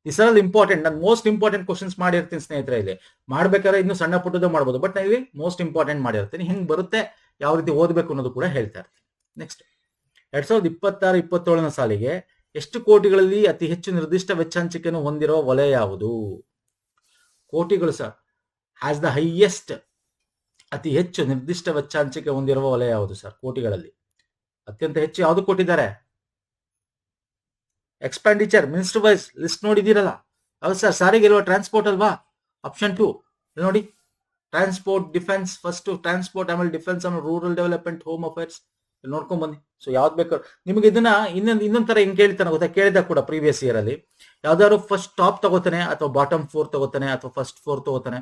ಈ ಸಲ ಇಂಪಾರ್ಟೆಂಟ್ ನಾನು ಮೋಸ್ಟ್ ಇಂಪಾರ್ಟೆಂಟ್ ಕ್ವಶನ್ಸ್ ಮಾಡಿರ್ತೀನಿ ಸ್ನೇಹಿತರೆ ಇಲ್ಲಿ. ಮಾಡ್ಬೇಕಾದ್ರೆ ಇನ್ನು ಸಣ್ಣ ಪುಟ್ಟದ್ದು ಮಾಡ್ಬೋದು. ಬಟ್ ನಾನು ಇಲ್ಲಿ ಮೋಸ್ಟ್ ಇಂಪಾರ್ಟೆಂಟ್ ಮಾಡಿರ್ತೀನಿ. ಹೆಂಗ್ ಬರುತ್ತೆ, ಯಾವ ರೀತಿ ಓದಬೇಕು ಅನ್ನೋದು ಕೂಡ ಹೇಳ್ತಾ ಇರ್ತೀನಿ. ನೆಕ್ಸ್ಟ್ ಎರಡ್ ಸಾವಿರದ ಇಪ್ಪತ್ತಾರು, ಇಪ್ಪತ್ತೇಳನೇ ಸಾಲಿಗೆ ಎಷ್ಟು ಕೋಟಿಗಳಲ್ಲಿ ಅತಿ ಹೆಚ್ಚು ನಿರ್ದಿಷ್ಟ ವೆಚ್ಚಾಂಚಿಕೆಯನ್ನು ಹೊಂದಿರುವ ವಲಯ ಯಾವುದು? ಕೋಟಿಗಳು ಸರ್ ಹ್ಯಾಸ್ ದ ಹೈಯೆಸ್ಟ್ ಅತಿ ಹೆಚ್ಚು ನಿರ್ದಿಷ್ಟ ವೆಚ್ಚ ಹಂಚಿಕೆ ಹೊಂದಿರುವ ವಲಯ ಯಾವುದು ಸರ್, ಕೋಟಿಗಳಲ್ಲಿ? ಅತ್ಯಂತ ಹೆಚ್ಚು ಯಾವುದು ಕೊಟ್ಟಿದ್ದಾರೆ? ಎಕ್ಸ್ಪೆಂಡಿಚರ್ ಮಿನಿಸ್ಟರ್ ವೈಸ್ ಲಿಸ್ಟ್ ನೋಡಿದಿರಲ್ಲ ಹೌದು ಸರ್ ಸಾರಿಗೆ ಇರುವ ಟ್ರಾನ್ಸ್ಪೋರ್ಟ್ ಅಲ್ವಾ? ಆಪ್ಷನ್ ಟು ನೋಡಿ. ಟ್ರಾನ್ಸ್ಪೋರ್ಟ್ ಡಿಫೆನ್ಸ್ ಫಸ್ಟ್ ಟ್ರಾನ್ಸ್ಪೋರ್ಟ್ ಆಮೇಲೆ ಡಿಫೆನ್ಸ್ ಆಮೇಲೆ ರೂರಲ್ ಡೆವಲಪ್ಮೆಂಟ್ ಹೋಮ್ ಅಫೇರ್ಸ್ ನೋಡ್ಕೊಂಡ್ ಬನ್ನಿ. ಸೊ ಯಾವ್ದು ಬೇಕಾದ್ರು ನಿಮಗೆ ಇದನ್ನ ಇನ್ನೊಂದು ಇನ್ನೊಂದು ತರ ಹೆಂಗ್ ಕೇಳ್ತಾನೆ ಗೊತ್ತಾ? ಕೇಳಿದ ಕೂಡ ಪ್ರೀವಿಯಸ್ ಇಯರ್ ಅಲ್ಲಿ. ಯಾವ್ದಾದ್ರು ಫಸ್ಟ್ ಟಾಪ್ ತಗೋತಾನೆ, ಅಥವಾ ಬಾಟಮ್ ಫೋರ್ ತಗೋತಾನೆ, ಅಥವಾ ಫಸ್ಟ್ ಫೋರ್ ತಗೋತಾನೆ.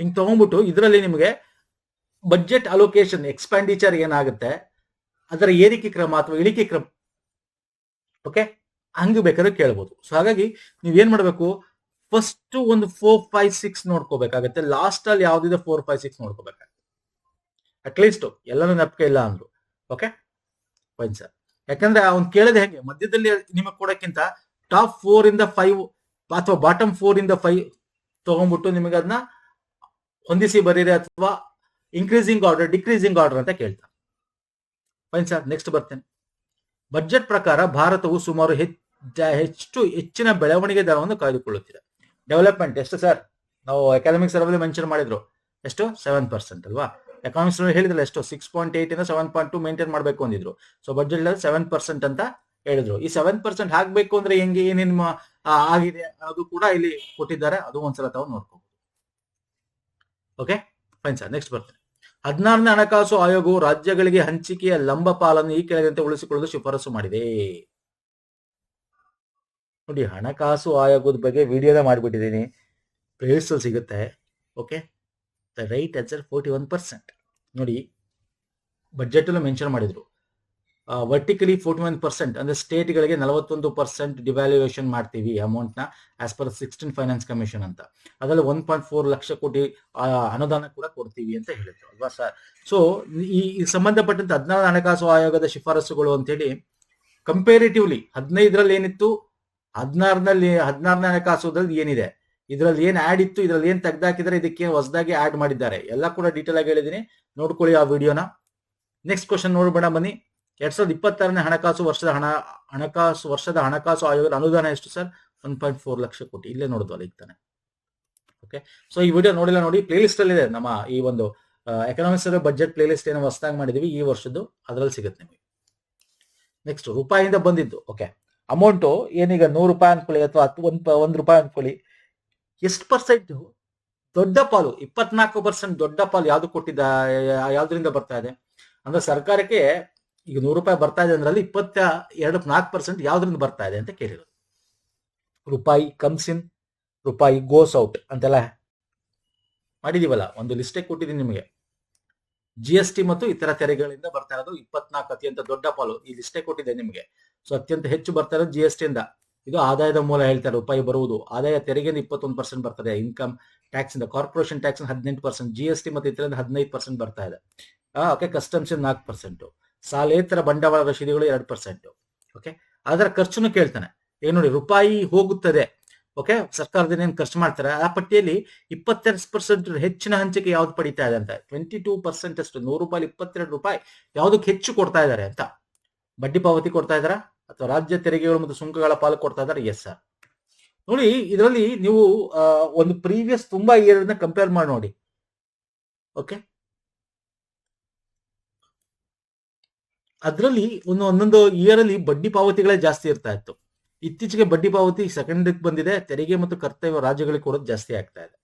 ಹಿಂಗ್ ತಗೊಂಡ್ಬಿಟ್ಟು ಇದರಲ್ಲಿ ನಿಮಗೆ ಬಜೆಟ್ ಅಲೋಕೇಶನ್ ಎಕ್ಸ್ಪೆಂಡಿಚರ್ ಏನಾಗುತ್ತೆ? ಅದರ ಏರಿಕೆ ಕ್ರಮ ಅಥವಾ ಇಳಿಕೆ ಕ್ರಮ. ಓಕೆ ಹಂಗೆ ಬೇಕಾದ್ರೆ ಕೇಳ್ಬೋದು. ಸೊ ಹಾಗಾಗಿ ನೀವು ಏನ್ ಮಾಡ್ಬೇಕು? ಫಸ್ಟ್ ಒಂದು ಫೋರ್ ಫೈವ್ ಸಿಕ್ಸ್ ನೋಡ್ಕೋಬೇಕಾಗತ್ತೆ. ಲಾಸ್ಟ್ ಅಲ್ಲಿ ಯಾವ್ದಿದೆ ಫೋರ್ ಫೈವ್ ಸಿಕ್ಸ್ ನೋಡ್ಕೋಬೇಕಾಗತ್ತೆ. ಅಟ್ಲೀಸ್ಟ್ ಎಲ್ಲಾನು ನೆಪಕ ಇಲ್ಲ ಅಂದ್ರು. ಓಕೆ ಫೈನ್ ಸರ್ ಯಾಕಂದ್ರೆ ಅವ್ನು ಕೇಳಿದ ಹೆಂಗೆ? ಮಧ್ಯದಲ್ಲಿ ನಿಮಗೆ ಕೊಡೋಕ್ಕಿಂತ ಟಾಪ್ ಫೋರ್ ಇಂದ ಫೈವ್ ಅಥವಾ ಬಾಟಮ್ ಫೋರ್ ಇಂದ ಫೈವ್ ತಗೊಂಡ್ಬಿಟ್ಟು ನಿಮಗೆ ಅದನ್ನ ಹೊಂದಿಸಿ ಬರೀರಿ ಅಥವಾ ಇನ್ಕ್ರೀಸಿಂಗ್ ಆರ್ಡರ್ ಡಿಕ್ರೀಸಿಂಗ್ ಆರ್ಡರ್ ಅಂತ ಕೇಳ್ತಾರೆ. ಫೈನ್ ಸರ್ ನೆಕ್ಸ್ಟ್ ಬರ್ತೇನೆ. ಬಜೆಟ್ ಪ್ರಕಾರ ಭಾರತವು ಸುಮಾರು ಹೆಚ್ಚು ಹೆಚ್ಚು ಹೆಚ್ಚಿನ ಬೆಳವಣಿಗೆ ದರವನ್ನು ಕಾಯ್ದುಕೊಳ್ಳುತ್ತಿದೆ. ಡೆವಲಪ್ಮೆಂಟ್ ಎಷ್ಟು ಸರ್? ನಾವು ಅಕಾಡೆಮಿಕ್ ಸರ್ವಲ್ಲಿ ಮೆನ್ಷನ್ ಮಾಡಿದ್ರು. ಎಷ್ಟು? ಸೆವೆನ್ ಪರ್ಸೆಂಟ್ ಅಲ್ವಾ? ಎಕಾನಮಿಕ್ಸ್ ಹೇಳಿದ್ರಲ್ಲ ಎಷ್ಟು? ಸಿಕ್ಸ್ ಪಾಯಿಂಟ್ ಏಟ್ ಇಂದ ಸೆವೆನ್ ಪಾಯಿಂಟ್ ಟು ಮೇಂಟೈನ್ ಮಾಡಬೇಕು ಅಂದಿದ್ರು. ಸೊ ಬಜೆಟ್ ಸೆವೆನ್ ಪರ್ಸೆಂಟ್ ಅಂತ ಹೇಳಿದ್ರು. ಈ ಸೆವೆನ್ ಪರ್ಸೆಂಟ್ ಹಾಕ್ಬೇಕು ಅಂದ್ರೆ ಹೆಂಗೆ? ಏನೇನ್ ಆಗಿದೆ? ಅದು ಕೂಡ ಇಲ್ಲಿ ಕೊಟ್ಟಿದ್ದಾರೆ. ಅದು ಒಂದ್ಸಲ ತಾವು ನೋಡ್ಕೋಬಹುದು ಓಕೆ ಫೈನ್ ಸರ್ ನೆಕ್ಸ್ಟ್ ಬರ್ತೇನೆ. ಹದಿನಾರನೇ ಹಣಕಾಸು ಆಯೋಗವು ರಾಜ್ಯಗಳಿಗೆ ಹಂಚಿಕೆಯ ಲಂಬ ಪಾಲನ್ನು ಈ ಕೆಳಗಿನಂತೆ ಉಳಿಸಿಕೊಳ್ಳಲು ಶಿಫಾರಸು ಮಾಡಿದೆ. ನೋಡಿ, ಹಣಕಾಸು ಆಯೋಗದ ಬಗ್ಗೆ ವಿಡಿಯೋನ ಮಾಡಿಬಿಟ್ಟಿದ್ದೀನಿ. ಪ್ಲೇಲಿಸ್ಟ್ ಅಲ್ಲಿ ಸಿಗುತ್ತೆ okay the right answer forty one percent ನೋಡಿ ಬಜೆಟ್ ಅಲ್ಲೂ ಮೆನ್ಷನ್ ಮಾಡಿದ್ರು. ವರ್ಟಿಕಲಿ ಫೋರ್ಟಿ ಒನ್ ಪರ್ಸೆಂಟ್ ಅಂದ್ರೆ ಸ್ಟೇಟ್ಗಳಿಗೆ ನಲವತ್ತೊಂದು ಪರ್ಸೆಂಟ್ ಡಿವ್ಯಾಲ್ಯೂಯೇಷನ್ ಮಾಡ್ತೀವಿ ಅಮೌಂಟ್ನ as per sixteen finance commission ಅಂತ. ಅದರಲ್ಲಿ ಒನ್ ಪಾಯಿಂಟ್ ಫೋರ್ ಲಕ್ಷ ಕೋಟಿ ಅನುದಾನ ಕೂಡ ಕೊಡ್ತೀವಿ ಅಂತ ಹೇಳಿದ್ರು ಅಲ್ವಾ ಸರ್ ಸೊ ಈ ಈ ಸಂಬಂಧಪಟ್ಟಂತೆ ಹದಿನಾರು ಹಣಕಾಸು ಆಯೋಗದ ಶಿಫಾರಸುಗಳು ಅಂತೇಳಿ ಕಂಪೇರಿಟಿವ್ಲಿ ಹದಿನೈದರಲ್ಲಿ ಏನಿತ್ತು ಹದಿನಾರನಲ್ಲಿ ಹದಿನಾರನೇ ಹಣಕಾಸುದಲ್ಲಿ ಏನಿದೆ? ಇದರಲ್ಲಿ ಏನ್ ಆಡ್ ಇತ್ತು, ಇದರಲ್ಲಿ ಏನ್ ತೆಗ್ದಾಕಿದ್ರೆ ಇದಕ್ಕೆ ಹೊಸದಾಗಿ ಆಡ್ ಮಾಡಿದ್ದಾರೆ. ಎಲ್ಲ ಕೂಡ ಡೀಟೇಲ್ ಆಗಿ ಹೇಳಿದೀನಿ. ನೋಡ್ಕೊಳ್ಳಿ ಆ ವಿಡಿಯೋನ ನೆಕ್ಸ್ಟ್ ಕ್ವಶನ್ ನೋಡ್ಬೇಡ ಬನ್ನಿ ಎರಡ್ ಸಾವಿರದ ಇಪ್ಪತ್ತಾರನೇ ಹಣಕಾಸು ವರ್ಷದ ಹಣ, ಹಣಕಾಸು ವರ್ಷದ ಹಣಕಾಸು ಆಯೋಗದ ಅನುದಾನ ಎಷ್ಟು sir? One point four lakh crore. ಇಲ್ಲೇ ನೋಡಿದ್ವಲ್ಲ ಈಗ ತಾನೆ. ಓಕೆ ಸೊ ಈ ವಿಡಿಯೋ ನೋಡಿಲ್ಲ ನೋಡಿ ಪ್ಲೇ ಲಿಸ್ಟ್ ಅಲ್ಲಿ ಇದೆ ನಮ್ಮ ಈ ಒಂದು ಎಕನಾಮಿಕ್ಸ್ ಬಜೆಟ್ ಪ್ಲೇ ಲಿಸ್ಟ್ ಏನೋ ಹೊಸದಾಗಿ ಮಾಡಿದೀವಿ, ಈ ವರ್ಷದ್ದು ಅದರಲ್ಲಿ ಸಿಗುತ್ತೆ ನಿಮಗೆ. ನೆಕ್ಸ್ಟ್ ರೂಪಾಯಿಂದ ಬಂದಿದ್ದು. ಓಕೆ ಅಮೌಂಟು ಏನೀಗ ನೂರು ರೂಪಾಯಿ ಅನ್ಕೊಳ್ಳಿ ಅಥವಾ ಹತ್ತು, ಒಂದು ಒಂದು ರೂಪಾಯಿ ಅನ್ಕೊಳ್ಳಿ. ಎಷ್ಟು ಪರ್ಸೆಂಟ್ ದೊಡ್ಡ ಪಾಲು, ಇಪ್ಪತ್ನಾಲ್ಕು ಪರ್ಸೆಂಟ್ ದೊಡ್ಡ ಪಾಲು ಯಾವ್ದು ಕೊಟ್ಟಿದ್ದ ಯಾವ್ದ್ರಿಂದ ಬರ್ತಾ ಇದೆ? ಅಂದ್ರೆ ಸರ್ಕಾರಕ್ಕೆ ಈಗ ನೂರು ರೂಪಾಯಿ ಬರ್ತಾ ಇದೆ ಅಂದ್ರಲ್ಲಿ ಇಪ್ಪತ್ತ ಎರಡು, ನಾಲ್ಕು ಪರ್ಸೆಂಟ್ ಯಾವ್ದ್ರಿಂದ ಬರ್ತಾ ಇದೆ ಅಂತ ಕೇಳಿರೋದು. ರೂಪಾಯಿ ಕಮ್ಸ್ ಇನ್ ರೂಪಾಯಿ ಗೋಸ್ ಔಟ್ ಅಂತೆಲ್ಲ ಮಾಡಿದೀವಲ್ಲ, ಒಂದು ಲಿಸ್ಟೇ ಕೊಟ್ಟಿದ್ದೀನಿ ನಿಮಗೆ. ಜಿ ಎಸ್ ಟಿ ಮತ್ತು ಇತರ ತೆರಿಗೆಗಳಿಂದ ಬರ್ತಾ ಇರೋದು ಇಪ್ಪತ್ನಾಲ್ಕು ಅತ್ಯಂತ ದೊಡ್ಡ ಪಾಲು ಈ ಲಿಸ್ಟೇ ಕೊಟ್ಟಿದೆ ನಿಮಗೆ. ಸೊ ಅತ್ಯಂತ ಹೆಚ್ಚು ಬರ್ತಾ ಇರೋದು ಜಿ ಎಸ್ ಟಿಯಿಂದ ಇಂದ. ಇದು ಆದಾಯದ ಮೂಲ ಹೇಳ್ತಾರೆ ರೂಪಾಯಿ ಬರುವುದು. ಆದಾಯ ತೆರಿಗೆಯಿಂದ ಇಪ್ಪತ್ತೊಂದು ಪರ್ಸೆಂಟ್ ಬರ್ತದೆ ಇನ್ಕಮ್ ಟ್ಯಾಕ್ಸ್ ಇಂದ ಕಾರ್ಪೊರೇಷನ್ ಟ್ಯಾಕ್ಸ್ ಹದಿನೆಂಟು ಪರ್ಸೆಂಟ್ ಜಿ ಎಸ್ ಟಿ ಮತ್ತು ಇತರ ಹದಿನೈದು ಪರ್ಸೆಂಟ್ ಬರ್ತಾ ಇದೆ. ಓಕೆ ಕಸ್ಟಮ್ಸ್ ನಾಲ್ಕು ಪರ್ಸೆಂಟ್ ಸಾಲೇತರ ಬಂಡವಾಳ ರಶೀದಿಗಳು ಎರಡು ಪರ್ಸೆಂಟ್ ಓಕೆ ಅದರ ಖರ್ಚುನು ಕೇಳ್ತಾನೆ. ಈಗ ನೋಡಿ, ರೂಪಾಯಿ ಹೋಗುತ್ತದೆ. ಓಕೆ ಸರ್ಕಾರದಿಂದ ಏನು ಖರ್ಚು ಮಾಡ್ತಾರೆ? ಆ ಪಟ್ಟಿಯಲ್ಲಿ ಇಪ್ಪತ್ತೆರಡು ಪರ್ಸೆಂಟ್ ಹೆಚ್ಚಿನ ಹಂಚಿಕೆ ಯಾವ್ದು ಪಡಿತಾ ಇದೆ ಅಂತ. ಟ್ವೆಂಟಿ ಟೂ ಪರ್ಸೆಂಟ್ ಅಷ್ಟು, ನೂರು ರೂಪಾಯಿ ಇಪ್ಪತ್ತೆರಡು ರೂಪಾಯಿ ಯಾವುದಕ್ಕೆ ಹೆಚ್ಚು ಕೊಡ್ತಾ ಇದ್ದಾರೆ ಅಂತ. ಬಡ್ಡಿ ಪಾವತಿ ಕೊಡ್ತಾ ಇದ್ದಾರಾ? ಅಥವಾ ರಾಜ್ಯ ತೆರಿಗೆಗಳು ಮತ್ತು ಸುಂಕಗಳ ಪಾಲು ಕೊಡ್ತಾ ಇದಾರೆ ಎಸ್ ಸರ್ ನೋಡಿ, ಇದರಲ್ಲಿ ನೀವು ಒಂದು ಪ್ರೀವಿಯಸ್ ತುಂಬಾ ಇಯರ್ ಕಂಪೇರ್ ಮಾಡಿ ನೋಡಿ. ಓಕೆ ಅದರಲ್ಲಿ ಒಂದು ಒಂದೊಂದು ಇಯರ್ ಅಲ್ಲಿ ಬಡ್ಡಿ ಪಾವತಿಗಳೇ ಜಾಸ್ತಿ ಇರ್ತಾ ಇತ್ತು. ಇತ್ತೀಚೆಗೆ ಬಡ್ಡಿ ಪಾವತಿ ಸೆಕೆಂಡ್ ಬಂದಿದೆ, ತೆರಿಗೆ ಮತ್ತು ಕರ್ತವ್ಯ ರಾಜ್ಯಗಳಿಗೆ ಕೊಡೋದು ಜಾಸ್ತಿ ಆಗ್ತಾ ಇದೆ.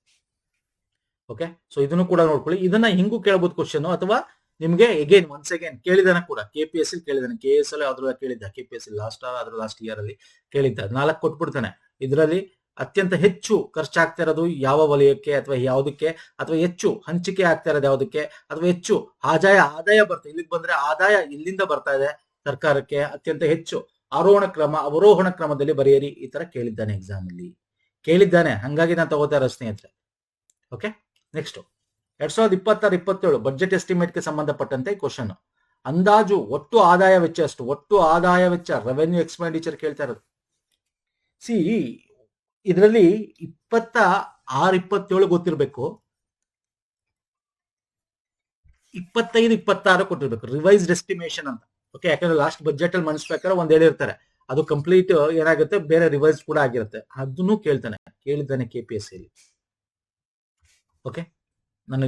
ಓಕೆ ಸೊ ಇದನ್ನು ಕೂಡ ನೋಡ್ಕೊಳ್ಳಿ. ಇದನ್ನ ಹಿಂಗೂ ಕೇಳಬಹುದು ಕ್ವಶನ್ ಅಥವಾ ನಿಮ್ಗೆ ಎಗೇನ್ ಒನ್ಸ್ ಅಗೇನ್ ಕೇಳಿದಾನ ಕೂಡ ಕೆ ಪಿ ಎಸ್ ಕೇಳಿದಾನೆ. ಕೆ ಎಸ್ ಅಲ್ಲಿ ಅದ್ರ ಕೇಳಿದ್ದ K P S last last year ಅಲ್ಲಿ ಕೇಳಿದ್ದ. ನಾಲ್ಕು ಕೊಟ್ಬಿಡ್ತಾನೆ. ಇದರಲ್ಲಿ ಅತ್ಯಂತ ಹೆಚ್ಚು ಖರ್ಚಾಗ್ತಾ ಇರೋದು ಯಾವ ವಲಯಕ್ಕೆ ಅಥವಾ ಯಾವುದಕ್ಕೆ ಅಥವಾ ಹೆಚ್ಚು ಹಂಚಿಕೆ ಆಗ್ತಾ ಇರೋದು ಯಾವುದಕ್ಕೆ ಅಥವಾ ಹೆಚ್ಚು ಆದಾಯ ಆದಾಯ ಬರ್ತದೆ ಇಲ್ಲಿಗೆ ಬಂದ್ರೆ ಆದಾಯ ಇಲ್ಲಿಂದ ಬರ್ತಾ ಇದೆ ಸರ್ಕಾರಕ್ಕೆ. ಅತ್ಯಂತ ಹೆಚ್ಚು ಆರೋಹಣ ಕ್ರಮ, ಅವರೋಹಣ ಕ್ರಮದಲ್ಲಿ ಬರೆಯಿರಿ ಈ ತರ ಕೇಳಿದ್ದಾನೆ ಎಕ್ಸಾಮ್ ಅಲ್ಲಿ. ಕೇಳಿದ್ದಾನೆ. ಹಂಗಾಗಿ ನಾನು ತಗೋತಾ ಇರೋ ಸ್ನೇಹಿತರೆ. ಓಕೆ ನೆಕ್ಸ್ಟ್ ಎರಡ್ ಸಾವಿರದ ಇಪ್ಪತ್ತಾರು, ಇಪ್ಪತ್ತೇಳು ಬಜೆಟ್ ಎಸ್ಟಿಮೇಟ್ಗೆ ಸಂಬಂಧಪಟ್ಟಂತೆ ಕ್ವಶನ್ ಅಂದಾಜು ಒಟ್ಟು ಆದಾಯ ವೆಚ್ಚ ಅಷ್ಟು ಒಟ್ಟು ಆದಾಯ ವೆಚ್ಚ ರೆವೆನ್ಯೂ ಎಕ್ಸ್ಪೆಂಡಿಚರ್ ಕೇಳ್ತಾ ಇರೋದು. ಸಿ ಇದರಲ್ಲಿ ಇಪ್ಪತ್ತ ಆರು, ಇಪ್ಪತ್ತೇಳು ಗೊತ್ತಿರಬೇಕು. ಇಪ್ಪತ್ತೈದು, ಇಪ್ಪತ್ತಾರು ಕೊಟ್ಟಿರ್ಬೇಕು. ರಿವೈಸ್ಡ್ ಎಸ್ಟಿಮೇಷನ್ ಅಂತ. ಓಕೆ ಯಾಕಂದ್ರೆ ಲಾಸ್ಟ್ ಬಜೆಟ್ ಅಲ್ಲಿ ಮನಸ್ಬೇಕಾದ್ರೆ ಒಂದ್ ಹೇಳಿರ್ತಾರೆ ಅದು ಕಂಪ್ಲೀಟ್ ಏನಾಗುತ್ತೆ? ಬೇರೆ ರಿವೈಸ್ ಕೂಡ ಆಗಿರುತ್ತೆ. ಅದನ್ನು ಕೇಳ್ತಾನೆ. ಕೇಳಿದ್ದಾನೆ K P S C okay ನಾನು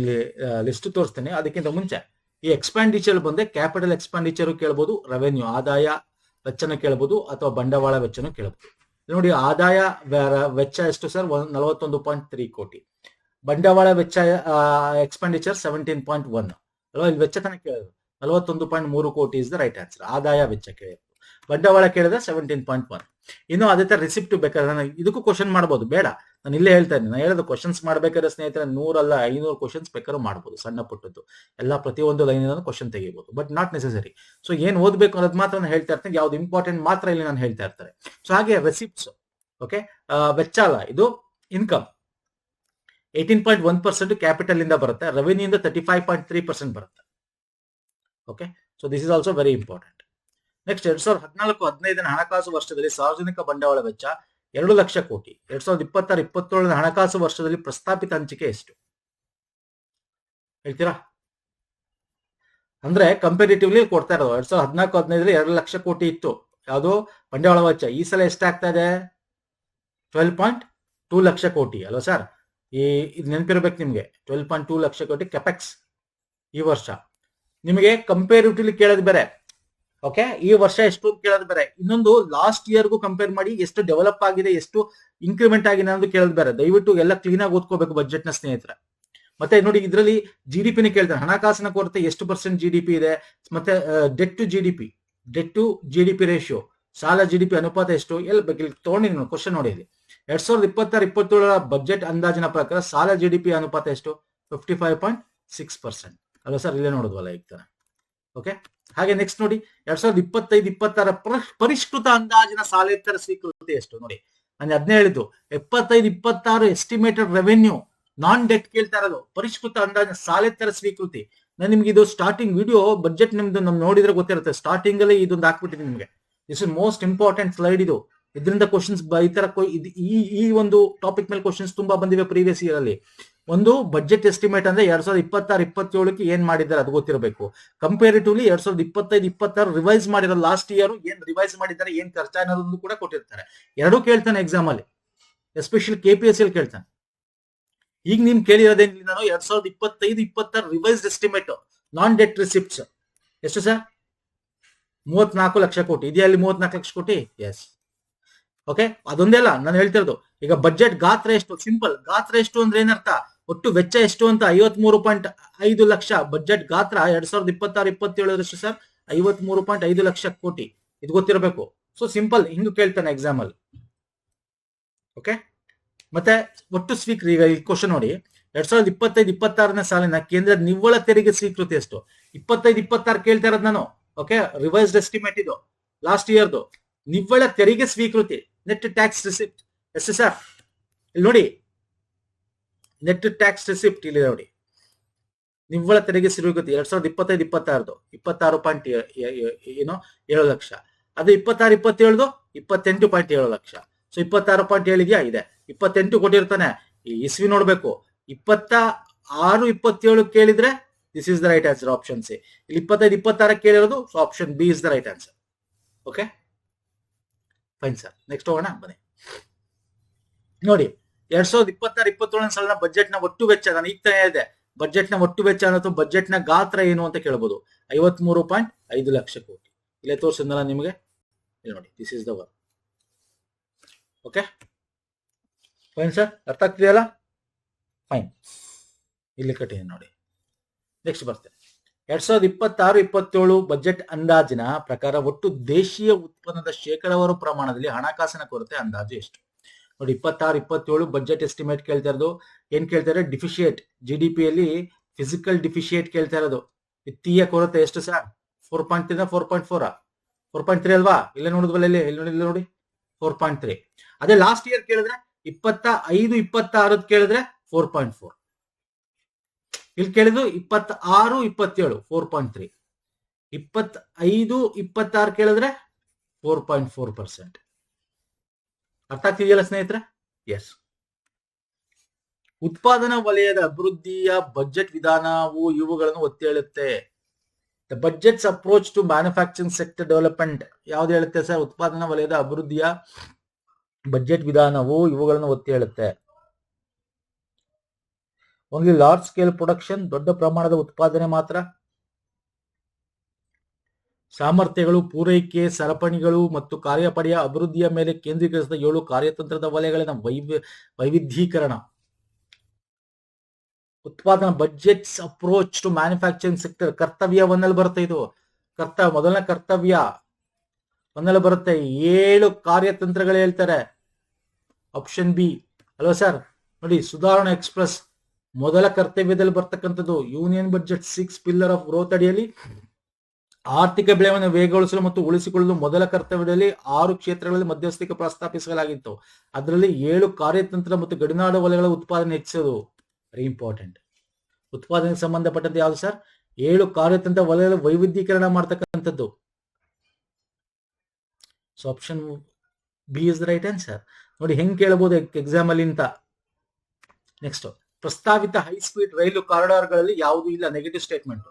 ಲಿಸ್ಟ್ ತೋರಿಸ್ತೇನೆ. ಅದಕ್ಕಿಂತ ಮುಂಚೆ, ಈ ಎಕ್ಸ್ಪೆಂಡಿಚರ್ ಬಂದೆ ಕ್ಯಾಪಿಟಲ್ ಎಕ್ಸ್ಪೆಂಡಿಚರ್ ಕೇಳ್ಬೋದು ರೆವೆನ್ಯೂ ಆದಾಯ, ವೆಚ್ಚನ ಕೇಳ್ಬೋದು, ಅಥವಾ ಬಂಡವಾಳ ವೆಚ್ಚನೂ ಕೇಳ್ಬೋದು. ನೋಡಿ, ಆದಾಯ ವೆಚ್ಚ ಎಷ್ಟು ಸರ್? ನಲವತ್ತೊಂದು ಪಾಯಿಂಟ್ ತ್ರೀ ಕೋಟಿ. ಬಂಡವಾಳ ವೆಚ್ಚ ಎಕ್ಸ್ಪೆಂಡಿಚರ್ ಸೆವೆಂಟೀನ್ ಪಾಯಿಂಟ್ ಒನ್ ಅಲ್ವಾ? ಇಲ್ಲಿ ವೆಚ್ಚ ತನಕ ನಲವತ್ತೊಂದು ಪಾಯಿಂಟ್ ಮೂರು ಕೋಟಿ ಇಸ್ ದ ರೈಟ್ ಆನ್ಸರ್ ಆದಾಯ ವೆಚ್ಚ ಕೇಳಿದ್ರು ಬಂಡವಾಳ ಕೇಳಿದ್ರೆ ಸೆವೆಂಟೀನ್ ಪಾಯಿಂಟ್ ಒನ್ ಇನ್ನು ಅದೇ ತರ ರಿಸಿಪ್ಟ್ ಬೇಕಾದ್ರೆ ನಾನು ಇದಕ್ಕೂ ಕ್ವಶನ್ ಮಾಡ್ಬೋದು, ಬೇಡ. ನಾನು ಇಲ್ಲೇ ಹೇಳ್ತಾ ಇದ್ದೀನಿ. ನಾನು ಹೇಳೋದು ಕ್ವಶನ್ಸ್ ಮಾಡ್ಬೇಕಾದ್ರೆ ಸ್ನೇಹಿತರೆ ನೂರಲ್ಲ ಐನೂರು ಕ್ವಶನ್ಸ್ ಬೇಕಾದ್ರೂ ಮಾಡ್ಬೋದು, ಸಣ್ಣ ಪುಟ್ಟದ್ದು. ಎಲ್ಲ ಪ್ರತಿಯೊಂದು ಲೈನಿಂದ ಕ್ವಶನ್ ತೆಗಿಬೋದು ಬಟ್ ನಾಟ್ ನೆಸೆಸರಿ ಸೊ ಏನು ಓದ್ಬೇಕು ಅನ್ನೋದು ಮಾತ್ರ ನಾನು ಹೇಳ್ತಾ ಇರ್ತೇನೆ. ಯಾವ್ದು ಇಂಪಾರ್ಟೆಂಟ್ ಮಾತ್ರ ಇಲ್ಲಿ ನಾನು ಹೇಳ್ತಾ ಇರ್ತಾರೆ. ಸೊ ಹಾಗೆ ರೆಸಿಪ್ಟ್ಸ್ ಓಕೆ ವೆಚ್ಚ ಅಲ್ಲ ಇದು income eighteen point one percent capital ಇಂದ ಬರುತ್ತೆ. ರೆವೆನ್ಯೂ ಇಂದ thirty five point three percent ಬರುತ್ತೆ. Okay so this is also very important next ಎರಡ್ ಸಾವಿರದ ಹದಿನಾಲ್ಕು, ಹದಿನೈದನ ಹಣಕಾಸು ವರ್ಷದಲ್ಲಿ ಸಾರ್ವಜನಿಕ ಬಂಡವಾಳ ವೆಚ್ಚ ಎರಡು ಲಕ್ಷ ಕೋಟಿ. ಎರಡ್ ಸಾವಿರದ ಇಪ್ಪತ್ತಾರು, ಇಪ್ಪತ್ತೇಳನ ಹಣಕಾಸು ವರ್ಷದಲ್ಲಿ ಪ್ರಸ್ತಾಪಿತ ಹಂಚಿಕೆ ಎಷ್ಟು? ಹೇಳ್ತೀರಾ? ಅಂದ್ರೆ ಕಂಪೇರಿಟಿವ್ಲಿ ಕೊಡ್ತಾ ಇರೋದು. ಎರಡ್ ಸಾವಿರದ ಹದಿನಾಲ್ಕು, ಹದಿನೈದರಲ್ಲಿ ಎರಡು ಲಕ್ಷ ಕೋಟಿ ಇತ್ತು. ಯಾವುದು? ಬಂಡವಾಳ ವೆಚ್ಚ. ಈ ಸಲ ಎಷ್ಟಾಗ್ತಾ ಇದೆ? ಟ್ವೆಲ್ ಪಾಯಿಂಟ್ ಟೂ ಲಕ್ಷ ಕೋಟಿ. ಅಲ್ವಾ ಸರ್? ಈ ಇದು ನೆನಪಿರ್ಬೇಕು ನಿಮಗೆ. ಟ್ವೆಲ್ ಪಾಯಿಂಟ್ ಟೂ ಲಕ್ಷ ಕೋಟಿ ಕೆಪೆಕ್ಸ್ ಈ ವರ್ಷ. ನಿಮಗೆ ಕಂಪೇರಿಟಿವ್ಲಿ ಕೇಳೋದು ಬೇರೆ. ಓಕೆ ಈ ವರ್ಷ ಎಷ್ಟು ಕೇಳೋದು ಬೇರೆ. ಇನ್ನೊಂದು ಲಾಸ್ಟ್ ಇಯರ್ಗೂ ಕಂಪೇರ್ ಮಾಡಿ ಎಷ್ಟು ಡೆವಲಪ್ ಆಗಿದೆ, ಎಷ್ಟು ಇನ್ಕ್ರಿಮೆಂಟ್ ಆಗಿದೆ ಅನ್ನೋದು ಕೇಳೋದು ಬೇರೆ. ದಯವಿಟ್ಟು ಎಲ್ಲ ಕ್ಲೀನ್ ಆಗಿ ಓದ್ಕೋಬೇಕು ಬಜೆಟ್ನ ಸ್ನೇಹಿತರೆ. ಮತ್ತೆ ನೋಡಿ, ಇದರಲ್ಲಿ ಜಿ ಡಿ ಪಿನ ಕೇಳ್ತಾರೆ ಹಣಕಾಸಿನ ಕೊರತೆ ಎಷ್ಟು ಪರ್ಸೆಂಟ್ ಜಿ ಡಿ ಪಿ ಇದೆ? ಮತ್ತೆ debt to G D P debt to G D P ratio ಸಾಲ ಜಿ ಡಿ ಪಿ ಅನುಪಾತ ಎಷ್ಟು? ಎಲ್ಲ ಬಗ್ಗೆ ತಗೊಂಡಿದ್ದೀನಿ ನೋಡಿ ಕ್ವಶನ್ ನೋಡಿ ಎರಡ್ ಸಾವಿರದ ಇಪ್ಪತ್ತಾರು, ಇಪ್ಪತ್ತೇಳರ ಬಜೆಟ್ ಅಂದಾಜಿನ ಪ್ರಕಾರ ಸಾಲ ಜಿ ಡಿ ಪಿ ಅನುಪಾತ ಎಷ್ಟು? Fifty five point six percent ಅಲ್ಲ ಸರ್ ಇಲ್ಲೇ ನೋಡಿದ್ವಲ್ಲ ಈಗ ಓಕೆ ಹಾಗೆ ನೆಕ್ಸ್ಟ್ ನೋಡಿ, ಎರಡ್ ಸಾವಿರದ ಇಪ್ಪತ್ತೈದು, ಇಪ್ಪತ್ತಾರ ಪರಿಷ್ಕೃತ ಅಂದಾಜಿನ ಸಾಲೇತರ ಸ್ವೀಕೃತಿ ಎಷ್ಟು ನೋಡಿ? ನಾನು ಅದನ್ನೇ ಹೇಳಿದ್ದು, ಎಪ್ಪತ್ತೈದು, ಇಪ್ಪತ್ತಾರು ಎಸ್ಟಿಮೇಟೆಡ್ ರೆವೆನ್ಯೂ ನಾನ್ ಡೆಟ್ ಕೇಳ್ತಾ ಇರೋದು, ಪರಿಷ್ಕೃತ ಅಂದಾಜಿನ ಸಾಲೇತರ ಸ್ವೀಕೃತಿ. ನಾನು ನಿಮ್ಗೆ ಇದು ಸ್ಟಾರ್ಟಿಂಗ್ ವಿಡಿಯೋ ಬಜೆಟ್ ನಿಮ್ದು ನಮ್ ನೋಡಿದ್ರೆ ಗೊತ್ತಿರುತ್ತೆ. ಸ್ಟಾರ್ಟಿಂಗ್ ಅಲ್ಲಿ ಇದೊಂದು ಹಾಕ್ಬಿಟ್ಟಿದ್ದೀನಿ ನಿಮ್ಗೆ. This is most important slide ಇದು. ಇದರಿಂದ ಕ್ವಶನ್ಸ್ ಈ ತರ ಈ ಈ ಒಂದು ಟಾಪಿಕ್ ಮೇಲೆ ಕ್ವಶನ್ಸ್ ತುಂಬಾ ಬಂದಿವೆ ಪ್ರೀವಿಯಸ್ ಇಯರ್ ಅಲ್ಲಿ. ಒಂದು ಬಜೆಟ್ ಎಸ್ಟಿಮೇಟ್ ಅಂದ್ರೆ ಎರಡ್ ಸಾವಿರದ ಇಪ್ಪತ್ತಾರು, ಇಪ್ಪತ್ತೇಳಕ್ಕೆ ಏನ್ ಮಾಡಿದ್ದಾರೆ ಅದು ಗೊತ್ತಿರಬೇಕು. ಕಂಪೇರಿಟಿವ್ಲಿ ಎರಡ್ ಸಾವಿರದ ಇಪ್ಪತ್ತೈದು, ಇಪ್ಪತ್ತಾರು ರಿವೈಸ್ ಮಾಡಿರೋ ಲಾಸ್ಟ್ ಇಯರ್ ಏನ್ ರಿವೈಸ್ ಮಾಡಿದ್ದಾರೆ, ಏನ್ ಖರ್ಚ ಅನ್ನೋದನ್ನು ಕೂಡ ಕೊಟ್ಟಿರ್ತಾರೆ. ಎರಡೂ ಕೇಳ್ತಾನೆ ಎಕ್ಸಾಮ್ ಅಲ್ಲಿ. Especially K P S L ಕೇಳ್ತಾನೆ. ಈಗ ನಿಮ್ ಕೇಳಿರೋದೇನಿಲ್ಲ ನಾನು ಎರಡ್ ಸಾವಿರದ ಇಪ್ಪತ್ತೈದು, ಇಪ್ಪತ್ತಾರು revised estimate non debt receipts ಎಷ್ಟು ಸರ್? ಮೂವತ್ನಾಲ್ಕು ಲಕ್ಷ ಕೋಟಿ. ಇದೆಯಲ್ಲಿ ಮೂವತ್ನಾಲ್ಕು ಲಕ್ಷ ಕೋಟಿ? ಎಸ್ ಓಕೆ ಅದೊಂದೇ ಅಲ್ಲ ನಾನು ಹೇಳ್ತಿರೋದು. ಈಗ ಬಜೆಟ್ ಗಾತ್ರ ಎಷ್ಟು? ಸಿಂಪಲ್ ಗಾತ್ರ ಎಷ್ಟು ಅಂದ್ರೆ ಏನರ್ಥ? ಒಟ್ಟು ವೆಚ್ಚ ಎಷ್ಟು ಅಂತ ಐವತ್ಮೂರು ಪಾಯಿಂಟ್ ಐದು ಲಕ್ಷ. ಬಜೆಟ್ ಗಾತ್ರ ಎರಡ್ ಸಾವಿರದ ಇಪ್ಪತ್ತಾರು ಇಪ್ಪತ್ತೇಳರಷ್ಟು ಸರ್ ಐವತ್ಮೂರು ಪಾಯಿಂಟ್ ಐದು ಲಕ್ಷ ಕೋಟಿ. ಇದು ಗೊತ್ತಿರಬೇಕು. ಸೊ ಸಿಂಪಲ್ ಹಿಂಗ್ ಕೇಳ್ತಾನೆ ಎಕ್ಸಾಮ್ ಅಲ್ಲಿ. ಓಕೆ ಮತ್ತೆ ಒಟ್ಟು ಸ್ವೀಕೃತಿ ಈಗ ಈ ಕ್ವಶನ್ ನೋಡಿ. ಎರಡ್ ಸಾವಿರದ ಇಪ್ಪತ್ತೈದು, ಇಪ್ಪತ್ತಾರನೇ ಸಾಲಿನ ಕೇಂದ್ರ ನಿವ್ವಳ ತೆರಿಗೆ ಸ್ವೀಕೃತಿ ಎಷ್ಟು? ಇಪ್ಪತ್ತೈದು, ಇಪ್ಪತ್ತಾರು ಕೇಳ್ತಾ ಇರೋದು ನಾನು. ಓಕೆ ರಿವೈಸ್ಡ್ ಎಸ್ಟಿಮೇಟ್ ಇದು. ಲಾಸ್ಟ್ ಇಯರ್ದು ನಿವ್ವಳ ತೆರಿಗೆ ಸ್ವೀಕೃತಿ. Net tax receipt S S F ಇಲ್ಲಿ ನೋಡಿ. ನೆಟ್ ಟ್ಯಾಕ್ಸ್ ರಿಸಿಪ್ಟ್ ಇಲ್ಲಿ ನೋಡಿ. ನಿವ್ವಳ ತೆರಿಗೆ ಸ್ವೀಕೃತಿ ಎರಡ್ ಸಾವಿರದ ಇಪ್ಪತ್ತೈದು, ಇಪ್ಪತ್ತಾರದು. ಇಪ್ಪತ್ತಾರು ಪಾಯಿಂಟ್ ಏನೋ, ಏಳು ಲಕ್ಷ. ಅದು ಇಪ್ಪತ್ತಾರು ಇಪ್ಪತ್ತೇಳು ಇಪ್ಪತ್ತೆಂಟು ಪಾಯಿಂಟ್ ಏಳು ಲಕ್ಷ. ಸೊ ಇಪ್ಪತ್ತಾರು ಪಾಯಿಂಟ್ ಏಳಿದೆಯಾ? ಇದೆ. ಇಪ್ಪತ್ತೆಂಟು ಕೊಟ್ಟಿರ್ತಾನೆ. ಇಸ್ವಿ ನೋಡ್ಬೇಕು. ಇಪ್ಪತ್ತ ಆರು ಇಪ್ಪತ್ತೇಳು ಕೇಳಿದ್ರೆ this is the right answer option C ಇಲ್ಲಿ ಇಪ್ಪತ್ತೈದು ಇಪ್ಪತ್ತಾರ ಕೇಳಿರೋದು so option B is the right answer okay fine sir next ಹೋಗೋಣ, ಬನ್ನಿ. ನೋಡಿ, ಎರಡ್ ಸಾವಿರದ ಇಪ್ಪತ್ತಾರು, ಇಪ್ಪತ್ತೇಳನೇ ಸಾಲಿನ ಬಜೆಟ್ ಒಟ್ಟು ವೆಚ್ಚ, ನಾನು ಈಗ ಇದೆ ಬಜೆಟ್ ಒಟ್ಟು ವೆಚ್ಚ ಅನ್ನೋದು ಬಜೆಟ್ ಗಾತ್ರ ಏನು ಅಂತ ಕೇಳಬಹುದು ಐವತ್ಮೂರು ಪಾಯಿಂಟ್ ಐದು ಲಕ್ಷ ಕೋಟಿ. ಇಲ್ಲೇ ತೋರಿಸಿದ್ನಲ್ಲ ನಿಮಗೆ? ಇಲ್ಲಿ ನೋಡಿ this is the work okay fine sir ಅರ್ಥ ಆಗ್ತಿದೆಯಲ್ಲ? ಫೈನ್ ಇಲ್ಲಿ ಕಟ್ಟಿದ್ದೀನಿ ನೋಡಿ. ನೆಕ್ಸ್ಟ್ ಬರ್ತೇನೆ. ಎರಡ್ ಸಾವಿರದ ಇಪ್ಪತ್ತಾರು, ಇಪ್ಪತ್ತೇಳು ಬಜೆಟ್ ಅಂದಾಜಿನ ಪ್ರಕಾರ ಒಟ್ಟು ದೇಶೀಯ ಉತ್ಪನ್ನದ ಶೇಕಡಾವಾರು ಪ್ರಮಾಣದಲ್ಲಿ ಹಣಕಾಸಿನ ಕೊರತೆ ಅಂದಾಜು ಎಷ್ಟು? ನೋಡಿ, ಇಪ್ಪತ್ತಾರು, ಇಪ್ಪತ್ತೇಳು ಬಜೆಟ್ ಎಸ್ಟಿಮೇಟ್ ಕೇಳ್ತಾ ಇರೋದು. ಏನ್ ಕೇಳ್ತಾರೆ ಡಿಫಿಶಿಯೇಟ್ ಜಿ ಡಿ ಪಿಯಲ್ಲಿ ಫಿಸಿಕಲ್ ಡಿಫಿಶಿಯೇಟ್ ಕೇಳ್ತಾ ಇರೋದು. ವಿತ್ತೀಯ ಕೊರತೆ ಎಷ್ಟು sir? Four point three four point four four point three ಅಲ್ವಾ? ಇಲ್ಲೇ ನೋಡಿದ್ವಲ್ಲ ಇಲ್ಲಿ ಇಲ್ಲಿ ನೋಡಿ ನೋಡಿ. ಫೋರ್ ಪಾಯಿಂಟ್ ತ್ರೀ ಅದೇ ಲಾಸ್ಟ್ ಇಯರ್ ಕೇಳಿದ್ರೆ ಇಪ್ಪತ್ತ ಐದು, ಇಪ್ಪತ್ತಾರದ್ ಕೇಳಿದ್ರೆ ಫೋರ್ ಪಾಯಿಂಟ್ ಫೋರ್ ಇಲ್ಲಿ ಕೇಳಿದ್ದು ಇಪ್ಪತ್ ಆರು ಇಪ್ಪತ್ತೇಳು ಫೋರ್ ಪಾಯಿಂಟ್ ತ್ರೀ ಇಪ್ಪತ್ ಐದು ಇಪ್ಪತ್ತಾರು ಕೇಳಿದ್ರೆ ಫೋರ್ ಪಾಯಿಂಟ್ ಫೋರ್ ಪರ್ಸೆಂಟ್ ಅರ್ಥ ಆಗ್ತಿದೆಯಲ್ಲ ಸ್ನೇಹಿತರೆ? ಎಸ್ ಉತ್ಪಾದನಾ ವಲಯದ ಅಭಿವೃದ್ಧಿಯ ಬಜೆಟ್ ವಿಧಾನವು ಇವುಗಳನ್ನು ಒತ್ತಿ ಹೇಳುತ್ತೆ the budget's approach to manufacturing sector development ಯಾವ್ದು ಹೇಳುತ್ತೆ ಸರ್? ಉತ್ಪಾದನಾ ವಲಯದ ಅಭಿವೃದ್ಧಿಯ ಬಜೆಟ್ ವಿಧಾನವು ಇವುಗಳನ್ನು ಒತ್ತಿ ಹೇಳುತ್ತೆ ಓನ್ಲಿ ಲಾರ್ಜ್ ಸ್ಕೇಲ್ ಪ್ರೊಡಕ್ಷನ್ ದೊಡ್ಡ ಪ್ರಮಾಣದ ಉತ್ಪಾದನೆ ಮಾತ್ರ. ಸಾಮರ್ಥ್ಯಗಳು, ಪೂರೈಕೆ, ಸರಪಣಿಗಳು ಮತ್ತು ಕಾರ್ಯಪಡೆಯ ಅಭಿವೃದ್ಧಿಯ ಮೇಲೆ ಕೇಂದ್ರೀಕರಿಸಿದ ಏಳು ಕಾರ್ಯತಂತ್ರದ ವಲಯಗಳಿನ ವೈವಿ, ವೈವಿಧ್ಯೀಕರಣ. ಉತ್ಪಾದನಾ budget's approach to manufacturing sector ಕರ್ತವ್ಯ ಒಂದಲ್ಲಿ ಬರುತ್ತೆ ಇದು. ಕರ್ತ, ಮೊದಲನೇ ಕರ್ತವ್ಯ ಒಂದಲ್ಲಿ ಬರುತ್ತೆ. ಏಳು ಕಾರ್ಯತಂತ್ರಗಳು ಹೇಳ್ತಾರೆ. ಆಪ್ಷನ್ ಬಿ ಅಲ್ವಾ ಸರ್ ನೋಡಿ, ಸುಧಾರಣಾ ಎಕ್ಸ್ಪ್ರೆಸ್ ಮೊದಲ ಕರ್ತವ್ಯದಲ್ಲಿ ಬರ್ತಕ್ಕಂಥದ್ದು union budget six pillar of growth ಅಡಿಯಲ್ಲಿ ಆರ್ಥಿಕ ಬೆಳವಣಿಗೆ ವೇಗಗೊಳಿಸಲು ಮತ್ತು ಉಳಿಸಿಕೊಳ್ಳಲು ಮೊದಲ ಕರ್ತವ್ಯದಲ್ಲಿ ಆರು ಕ್ಷೇತ್ರಗಳಲ್ಲಿ ಮಧ್ಯಸ್ಥಿಕೆ ಪ್ರಸ್ತಾಪಿಸಲಾಗಿತ್ತು. ಅದರಲ್ಲಿ ಏಳು ಕಾರ್ಯತಂತ್ರ ಮತ್ತು ಗಡಿನಾಡು ವಲಯಗಳ ಉತ್ಪಾದನೆ ಹೆಚ್ಚಿಸೋದು ವೆರಿ ಇಂಪಾರ್ಟೆಂಟ್ ಉತ್ಪಾದನೆಗೆ ಸಂಬಂಧಪಟ್ಟಂತೆ ಯಾವುದು ಸರ್ ಏಳು ಕಾರ್ಯತಂತ್ರ ವಲಯಗಳ ವೈವಿಧ್ಯೀಕರಣ ಮಾಡ್ತಕ್ಕಂಥದ್ದು. So option B is the right answer ನೋಡಿ ಹೆಂಗ್ ಕೇಳಬಹುದು ಎಕ್ಸಾಮ್ ಅಲ್ಲಿ ಅಂತ ನೆಕ್ಸ್ಟ್ ಪ್ರಸ್ತಾವಿತ ಹೈ ಸ್ಪೀಡ್ ರೈಲು ಕಾರಿಡಾರ್ಗಳಲ್ಲಿ ಯಾವುದು ಇಲ್ಲ ನೆಗೆಟಿವ್ ಸ್ಟೇಟ್ಮೆಂಟ್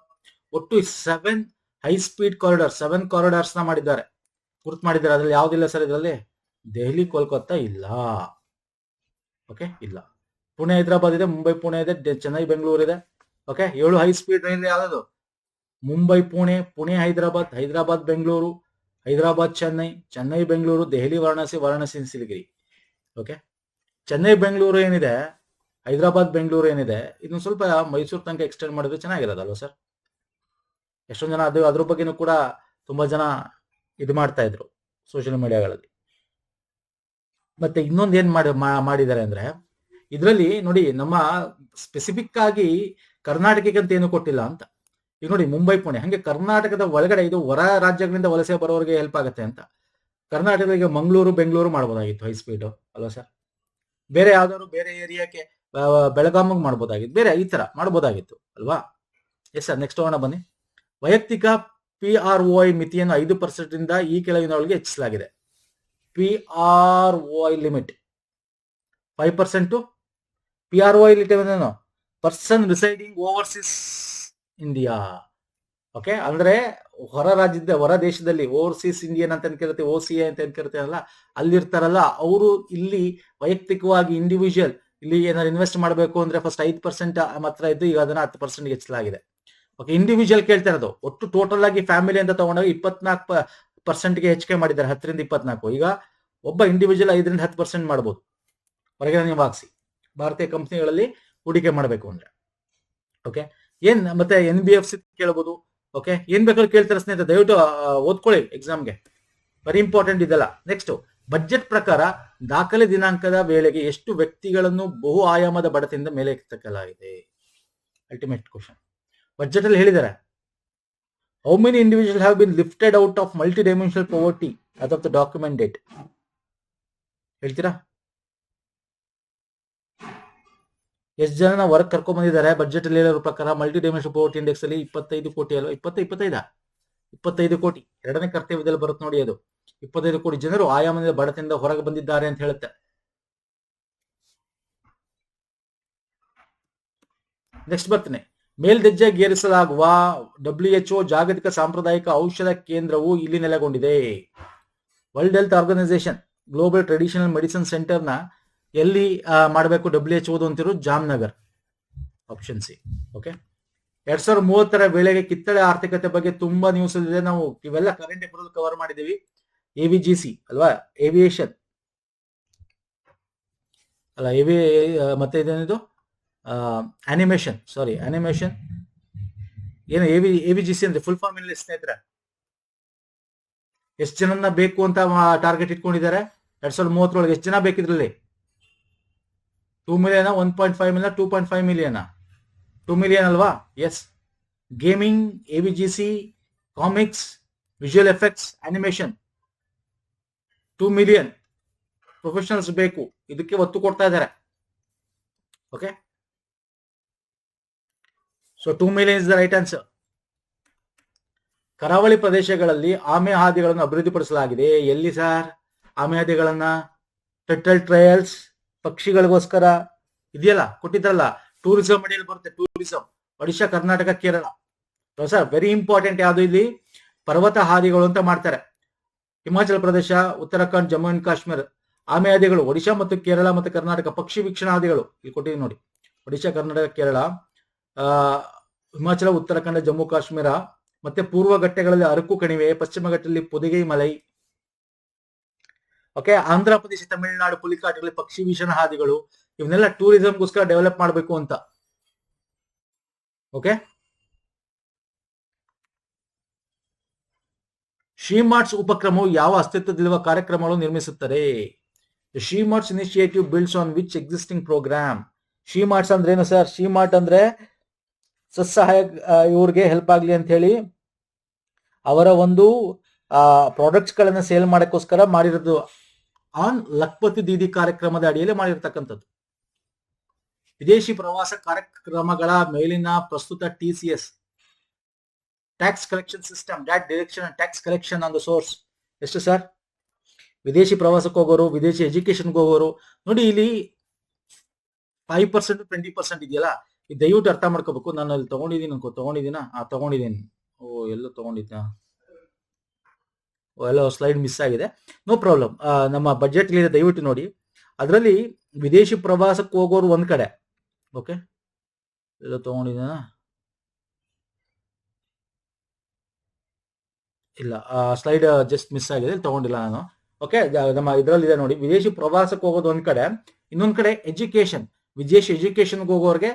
ಒಟ್ಟು seven high speed corridor seven ಕಾರಿಡಾರ್ಸ್ನ ಮಾಡಿದ್ದಾರೆ. ಗುರುತು ಮಾಡಿದ್ದಾರೆ? ಅದ್ರಲ್ಲಿ ಯಾವ್ದಿಲ್ಲ ಸರ್ ಇದರಲ್ಲಿ? ದೆಹಲಿ, ಕೋಲ್ಕತ್ತಾ ಇಲ್ಲ. ಓಕೆ ಇಲ್ಲ. ಪುಣೆ, ಹೈದರಾಬಾದ್ ಇದೆ, ಮುಂಬೈ, ಪುಣೆ ಇದೆ ಚೆನ್ನೈ, ಬೆಂಗಳೂರು ಇದೆ. ಓಕೆ ಏಳು ಹೈ ಸ್ಪೀಡ್ ರೈಲ್ ಯಾವ್ದು ಮುಂಬೈ, ಪುಣೆ ಪುಣೆ, ಹೈದರಾಬಾದ್ ಹೈದರಾಬಾದ್, ಬೆಂಗಳೂರು, ಹೈದರಾಬಾದ್, ಚೆನ್ನೈ ಚೆನ್ನೈ, ಬೆಂಗಳೂರು, ದೆಹಲಿ, ವಾರಣಾಸಿ ವಾರಣಾಸಿ, ಸಿಲಿಗಿರಿ. ಓಕೆ ಚೆನ್ನೈ, ಬೆಂಗಳೂರು ಏನಿದೆ? ಹೈದರಾಬಾದ್, ಬೆಂಗಳೂರು ಏನಿದೆ ಇದನ್ನ ಸ್ವಲ್ಪ ಮೈಸೂರು ತನಕ ಎಕ್ಸ್ಟೆಂಡ್ ಮಾಡಿದ್ರೆ ಚೆನ್ನಾಗಿರೋದಲ್ವ ಸರ್ ಎಷ್ಟೊಂದು ಜನ ಅದು ಅದ್ರ ಬಗ್ಗೆನೂ ಕೂಡ ತುಂಬಾ ಜನ ಇದು ಮಾಡ್ತಾ ಇದ್ರು ಸೋಷಿಯಲ್ ಮೀಡಿಯಾಗಳಲ್ಲಿ ಮತ್ತೆ ಇನ್ನೊಂದು ಏನ್ ಮಾಡಿ ಮಾಡಿದ್ದಾರೆ ಅಂದ್ರೆ, ಇದರಲ್ಲಿ ನೋಡಿ ನಮ್ಮ ಸ್ಪೆಸಿಫಿಕ್ ಆಗಿ ಕರ್ನಾಟಕಕ್ಕೆ ಅಂತ ಏನು ಕೊಟ್ಟಿಲ್ಲ ಅಂತ. ಈಗ ನೋಡಿ ಮುಂಬೈ, ಪುಣೆ, ಹಂಗೆ ಕರ್ನಾಟಕದ ಒಳಗಡೆ ಇದು ಹೊರ ರಾಜ್ಯಗಳಿಂದ ವಲಸೆ ಬರೋರಿಗೆ ಹೆಲ್ಪ್ ಆಗುತ್ತೆ ಅಂತ. ಕರ್ನಾಟಕಕ್ಕೆ ಮಂಗಳೂರು, ಬೆಂಗಳೂರು ಮಾಡ್ಬೋದಾಗಿತ್ತು ಹೈ ಸ್ಪೀಡ್ ಅಲ್ವಾ ಸರ್ ಬೇರೆ ಯಾವ್ದಾದ್ರು ಬೇರೆ ಏರಿಯಾಕ್ಕೆ ಬೆಳಗಾಮಿಗೆ ಮಾಡ್ಬೋದಾಗಿತ್ತು. ಬೇರೆ ಈ ತರ ಮಾಡ್ಬೋದಾಗಿತ್ತು. ಅಲ್ವಾ? ಎಸ್ ಸರ್ ನೆಕ್ಸ್ಟ್ ಹೋಗೋಣ ಬನ್ನಿ. ವೈಯಕ್ತಿಕ ಪಿ ಆರ್ ಒ ಮಿತಿಯನ್ನು ಐದು ಪರ್ಸೆಂಟ್ ಇಂದ ಈ ಕೆಳಗಿನವರಿಗೆ ಹೆಚ್ಚಿಸಲಾಗಿದೆ. P R O limit five percent P R O limit person residing overseas India okay ಅಂದ್ರೆ ಹೊರ ರಾಜ್ಯದ ಹೊರ ದೇಶದಲ್ಲಿ ಓವರ್ಸೀಸ್ ಇಂಡಿಯನ್ ಅಂತ ಏನ್ ಓ ಸಿ ಅಂತ ಏನ್ ಅಲ್ಲಿರ್ತಾರಲ್ಲ, ಅವರು ಇಲ್ಲಿ ವೈಯಕ್ತಿಕವಾಗಿ ಇಂಡಿವಿಜುವಲ್ ಇಲ್ಲಿ ಏನಾದ್ರು ಇನ್ವೆಸ್ಟ್ ಮಾಡಬೇಕು ಅಂದ್ರೆ ಫಸ್ಟ್ ಐದು ಪರ್ಸೆಂಟ್ ಮಾತ್ರ ಇದ್ದು ಈಗ ಅದನ್ನ ಹತ್ತು ಪರ್ಸೆಂಟ್ ಹೆಚ್ಚಲಾಗಿದೆ ಓಕೆ ಇಂಡಿವಿಜುವಲ್ ಕೇಳ್ತಾ ಇರೋದು, ಒಟ್ಟು ಟೋಟಲ್ ಆಗಿ ಫ್ಯಾಮಿಲಿ ಅಂತ ತಗೊಂಡಾಗ ಇಪ್ಪತ್ನಾಲ್ಕು ಪರ್ಸೆಂಟ್ಗೆ ಹೆಚ್ಚಿಗೆ ಮಾಡಿದ್ದಾರೆ, ಹತ್ತರಿಂದ ಇಪ್ಪತ್ನಾಲ್ಕು. ಈಗ ಒಬ್ಬ ಇಂಡಿವಿಜುವಲ್ ಐದರಿಂದ ಹತ್ತು ಪರ್ಸೆಂಟ್ ಮಾಡ್ಬೋದು. ಹೊರಗೆ ನೀವು ಹಾಕ್ಸಿ. ಭಾರತೀಯ ಕಂಪ್ನಿಗಳಲ್ಲಿ ಹೂಡಿಕೆ ಮಾಡಬೇಕು ಅಂದ್ರೆ. ಓಕೆ ಏನ್ ಮತ್ತೆ ಎನ್ ಬಿ ಎಫ್ ಸಿ ಕೇಳಬಹುದು ಓಕೆ ಏನ್ ಬೇಕಾದ್ರೂ ಕೇಳ್ತಾರೆ ಸ್ನೇಹಿತರೆ, ದಯವಿಟ್ಟು ಓದ್ಕೊಳ್ಳಿ ಎಕ್ಸಾಮ್ಗೆ ವೆರಿ ಇಂಪಾರ್ಟೆಂಟ್ ಇದೆಲ್ಲ. ನೆಕ್ಸ್ಟ್ ಬಜೆಟ್ ಪ್ರಕಾರ ದಾಖಲೆ ದಿನಾಂಕದ ವೇಳೆಗೆ ಎಷ್ಟು ವ್ಯಕ್ತಿಗಳನ್ನು ಬಹು ಆಯಾಮದ ಬಡತಿಯಿಂದ ಮೇಲೆ ಎತ್ತಲಾಗಿದೆ ಅಲ್ಟಿಮೇಟ್ ಕ್ವಶನ್ ಬಜೆಟ್ ಅಲ್ಲಿ ಹೇಳಿದ್ದಾರೆ how many individual have been lifted out of multi dimensional poverty as of the document date ಹೇಳ್ತೀರಾ? ಎಷ್ಟು ಜನ ವರ್ಕ್ ಕರ್ಕೊಂಡ್ ಬಂದಿದ್ದಾರೆ? ಬಜೆಟ್ ಅಲ್ಲಿ ಹೇಳೋ ಪ್ರಕಾರ ಮಲ್ಟಿ ಡೈಮೆನ್ಷನಲ್ ಪವರ್ಟಿ ಇಂಡೆಕ್ಸ್ ಅಲ್ಲಿ ಇಪ್ಪತ್ತೈದು ಕೋಟಿ ಅಲ್ವಾ? ಇಪ್ಪತ್ತ ಇಪ್ಪತ್ತೈದ? ಇಪ್ಪತ್ತೈದು ಕೋಟಿ. ಎರಡನೇ ಕರ್ತವ್ಯದಲ್ಲಿ ಬರುತ್ತೆ ನೋಡಿ ಅದು. ಇಪ್ಪತ್ತೈದು ಕೋಟಿ ಜನರು ಆಯಾಮದ ಬಡತನದಿಂದ ಹೊರಗೆ ಬಂದಿದ್ದಾರೆ ಅಂತ ಹೇಳುತ್ತೆ. ನೆಕ್ಸ್ಟ್ ಬರ್ತೇನೆ. ಮೇಲ್ದರ್ಜೆಗೇರಿಸಲಾಗುವ ಡಬ್ಲ್ಯೂ ಎಚ್ ಜಾಗತಿಕ ಸಾಂಪ್ರದಾಯಿಕ ಔಷಧ ಕೇಂದ್ರವು ಇಲ್ಲಿ ನೆಲೆಗೊಂಡಿದೆ. World Health Organization Global Traditional Medicine ಸೆಂಟರ್ನ ಎಲ್ಲಿ ಮಾಡಬೇಕು ಡಬ್ಲ್ಯೂ ಎಚ್ ಓದು ಅಂತಿರೋ ಜಾಮ್ನಗರ್. ಆಪ್ಷನ್ ಸಿ ಓಕೆ ಎರಡ್ ಸಾವಿರದ ಮೂವತ್ತರ ವೇಳೆಗೆ ಕಿತ್ತಳೆ ಆರ್ಥಿಕತೆ ಬಗ್ಗೆ ತುಂಬಾ ನ್ಯೂಸ್ ಇದೆ. ನಾವು ಇವೆಲ್ಲ ಕರೆಂಟ್ ಅಫೇರ್ ಕವರ್ ಮಾಡಿದೀವಿ ಎ ವಿ ಜಿ ಸಿ ಅಲ್ವಾ? ಏವಿಯೇಷನ್ ಅಲ್ಲ ಎವಿ ಮತ್ತೆ ಇದೇನಿದು? ಅನಿಮೇಷನ್ ಸಾರಿ ಅನಿಮೇಷನ್ ಏನು A V A V G C ಅಂದ್ರೆ ಫುಲ್ ಫಾರ್ಮ್ ಇಲ್ಲಿ ಸ್ನೇಹಿತರೆ? ಎಷ್ಟು ಜನ ಬೇಕು ಅಂತ ಟಾರ್ಗೆಟ್ ಇಟ್ಕೊಂಡಿದ್ದಾರೆ? ಎರಡ್ ಸಾವಿರದ ಮೂವತ್ತರೊಳಗೆ ಎಷ್ಟು ಜನ ಬೇಕಿದ್ರಲ್ಲಿ? Two million one point five million two point five million two million ಅಲ್ವಾ? Yes gaming A V G C comics visual effects animation two million professionals ಬೇಕು. ಇದಕ್ಕೆ ಒತ್ತು ಕೊಡ್ತಾ ಇದ್ದಾರೆ. Okay so two million is the right answer ಕರಾವಳಿ ಪ್ರದೇಶಗಳಲ್ಲಿ ಆಮೆ ಹಾದಿಗಳನ್ನು ಅಭಿವೃದ್ಧಿಪಡಿಸಲಾಗಿದೆ. ಎಲ್ಲಿ ಸರ್? ಆಮೆ ಹಾದಿಗಳನ್ನ? ಟೆಟಲ್ ಟ್ರಯಲ್ಸ್ ಪಕ್ಷಿಗಳಿಗೋಸ್ಕರ ಇದೆಯಲ್ಲ? ಕೊಟ್ಟಿದ್ರಲ್ಲ? ಟೂರಿಸಂ ಅಡಿಯಲ್ಲಿ ಬರುತ್ತೆ tourism Odisha, Karnataka, Kerala. Sir very important ಯಾವುದು ಇಲ್ಲಿ? ಪರ್ವತ ಹಾದಿಗಳು ಅಂತ ಮಾಡ್ತಾರೆ. ಹಿಮಾಚಲ ಪ್ರದೇಶ, ಉತ್ತರಾಖಂಡ್, ಜಮ್ಮು ಅಂಡ್ ಕಾಶ್ಮೀರ, ಆಮೆ ಹಾದಿಗಳು, ಒಡಿಶಾ ಮತ್ತು ಕೇರಳ ಮತ್ತು ಕರ್ನಾಟಕ ಪಕ್ಷಿ ವೀಕ್ಷಣಾ ಹಾದಿಗಳು ಇಲ್ಲಿ ಕೊಟ್ಟಿದೆ ನೋಡಿ. ಒಡಿಶಾ, ಕರ್ನಾಟಕ, ಕೇರಳ, ಆ, ಹಿಮಾಚಲ, ಉತ್ತರಾಖಂಡ, ಜಮ್ಮು, ಕಾಶ್ಮೀರ ಮತ್ತೆ ಪೂರ್ವ ಘಟ್ಟಗಳಲ್ಲಿ ಅರಕು ಕಣಿವೆ, ಪಶ್ಚಿಮ ಘಟ್ಟದಲ್ಲಿ ಪೊದಿಗೈ, ಮಲೈ ಓಕೆ ಆಂಧ್ರ ಪ್ರದೇಶ, ತಮಿಳುನಾಡು ಪುಲಿಕಾಟಗಳಲ್ಲಿ ಪಕ್ಷಿ ವೀಕ್ಷಣ ಹಾದಿಗಳು, ಇವನ್ನೆಲ್ಲ ಟೂರಿಸಂಗೋಸ್ಕರ ಡೆವಲಪ್ ಮಾಡಬೇಕು ಅಂತ. ಓಕೆ ಶ್ರೀಮಾರ್ಟ್ಸ್ ಉಪಕ್ರಮವು ಯಾವ ಅಸ್ತಿತ್ವದಲ್ಲಿರುವ ಕಾರ್ಯಕ್ರಮಗಳು ನಿರ್ಮಿಸುತ್ತದೆ? Shree marts initiative builds on which existing program shree marts ಅಂದ್ರೆ ಏನು ಸರ್? ಶ್ರೀಮಾರ್ಟ್ ಅಂದ್ರೆ ಸ್ವಸಹಾಯ ಇವ್ರಿಗೆ ಹೆಲ್ಪ್ ಆಗಲಿ ಅಂತ ಹೇಳಿ ಅವರ ಒಂದು ಪ್ರಾಡಕ್ಟ್ಸ್ ಗಳನ್ನ ಸೇಲ್ ಮಾಡಕ್ಕೋಸ್ಕರ ಮಾಡಿರೋದು. ಆನ್ ಲಖಪತಿ ದೀದಿ ಕಾರ್ಯಕ್ರಮದ ಅಡಿಯಲ್ಲಿ ಮಾಡಿರ್ತಕ್ಕಂಥದ್ದು. ವಿದೇಶಿ ಪ್ರವಾಸ ಕಾರ್ಯಕ್ರಮಗಳ ಮೇಲಿನ ಪ್ರಸ್ತುತ T C S tax collection system that direction tax collection on the source ಎಷ್ಟು ಸರ್ ವಿದೇಶಿ ಪ್ರವಾಸಕ್ಕೆ ಹೋಗೋರು, ವಿದೇಶಿ ಎಜುಕೇಶನ್ಗೆ ಹೋಗೋರು, ನೋಡಿ ಇಲ್ಲಿ ಫೈವ್ ಪರ್ಸೆಂಟ್ ಟ್ವೆಂಟಿ ಪರ್ಸೆಂಟ್ ಇದೆಯಲ್ಲ? ಇದು ದಯವಿಟ್ಟು ಅರ್ಥ ಮಾಡ್ಕೋಬೇಕು. ನಾನು ಅಲ್ಲಿ ತಗೊಂಡಿದ್ದೀನಿ ಅನ್ಕೋ, ತಗೊಂಡಿದ್ದೀನ? ಆ, ತಗೊಂಡಿದ್ದೀನಿ. ಓ, ಎಲ್ಲ ತಗೊಂಡಿದ್ದ. ಎಲ್ಲ ಸ್ಲೈಡ್ ಮಿಸ್ ಆಗಿದೆ. ನೋ ಪ್ರಾಬ್ಲಮ್ ನಮ್ಮ ಬಜೆಟ್ ದಯವಿಟ್ಟು ನೋಡಿ. ಅದರಲ್ಲಿ ವಿದೇಶಿ ಪ್ರವಾಸಕ್ಕೆ ಹೋಗೋರು ಒಂದ್ ಕಡೆ. ಓಕೆ ಎಲ್ಲ ತಗೊಂಡಿದ್ದೀನ? ಇಲ್ಲ ಸ್ಲೈಡ್ ಜಸ್ಟ್ ಮಿಸ್ ಆಗಿದೆ ತಗೊಂಡಿಲ್ಲ ನಾನು. ಓಕೆ ನಮ್ಮ ಇದರಲ್ಲಿ ಇದೆ ನೋಡಿ, ವಿದೇಶಿ ಪ್ರವಾಸಕ್ಕೆ ಹೋಗೋದು ಒಂದ್ ಕಡೆ, ಇನ್ನೊಂದ್ ಕಡೆ ಎಜುಕೇಶನ್ ವಿದೇಶಿ ಎಜುಕೇಶನ್ಗೆ ಹೋಗೋರಿಗೆ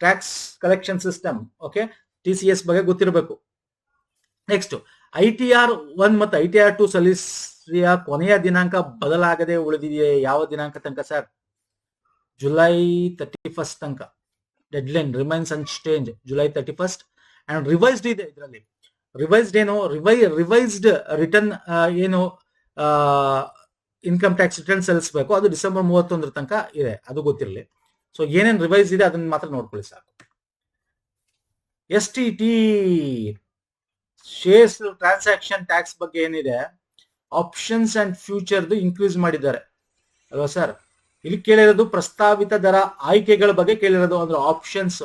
tax collection system okay T C S ಬಗ್ಗೆ ಗೊತ್ತಿರಬೇಕು. Next I T R one ಮತ್ತು ಐ ಟಿ ಆರ್ ಟು ಸಲ್ಲಿಸಿಯ ಕೊನೆಯ ದಿನಾಂಕ ಬದಲಾಗದೆ ಉಳಿದಿದೆಯೇ? ಯಾವ ದಿನಾಂಕ ತನಕ ಸರ್ ಜುಲೈ ತರ್ಟಿ ಫಸ್ಟ್ ತನಕ. Deadline remains unchanged July thirty first and revised ಇದೆ ಇದರಲ್ಲಿ. ರಿವೈಸ್ಡ್ ಏನು ರಿವೈ ರಿವೈಸ್ಡ್ ರಿಟರ್ನ್ ಏನು ಇನ್ಕಮ್ ಟ್ಯಾಕ್ಸ್ ರಿಟರ್ನ್ ಸಲ್ಲಿಸಬೇಕು. ಅದು ಡಿಸೆಂಬರ್ ಮೂವತ್ತೊಂದರ ತನಕ ಇದೆ. ಅದು ಗೊತ್ತಿರಲಿ. ಸೊ ಏನೇನು ರಿವೈಸ್ ಇದೆ ಅದನ್ನ ಮಾತ್ರ ನೋಡ್ಕೊಳ್ಳಿ ಸಾಕು. S T T shares transaction tax ಬಗ್ಗೆ ಏನಿದೆ? ಆಪ್ಷನ್ಸ್ ಅಂಡ್ ಫ್ಯೂಚರ್ದು ಇನ್ಕ್ರೀಸ್ ಮಾಡಿದ್ದಾರೆ. ಅಲ್ವಾ ಸರ್? ಇಲ್ಲಿ ಕೇಳಿರೋದು ಪ್ರಸ್ತಾವಿತ ದರ ಆಯ್ಕೆಗಳ ಬಗ್ಗೆ ಕೇಳಿರೋದು ಅಂದ್ರೆ ಆಪ್ಷನ್ಸ್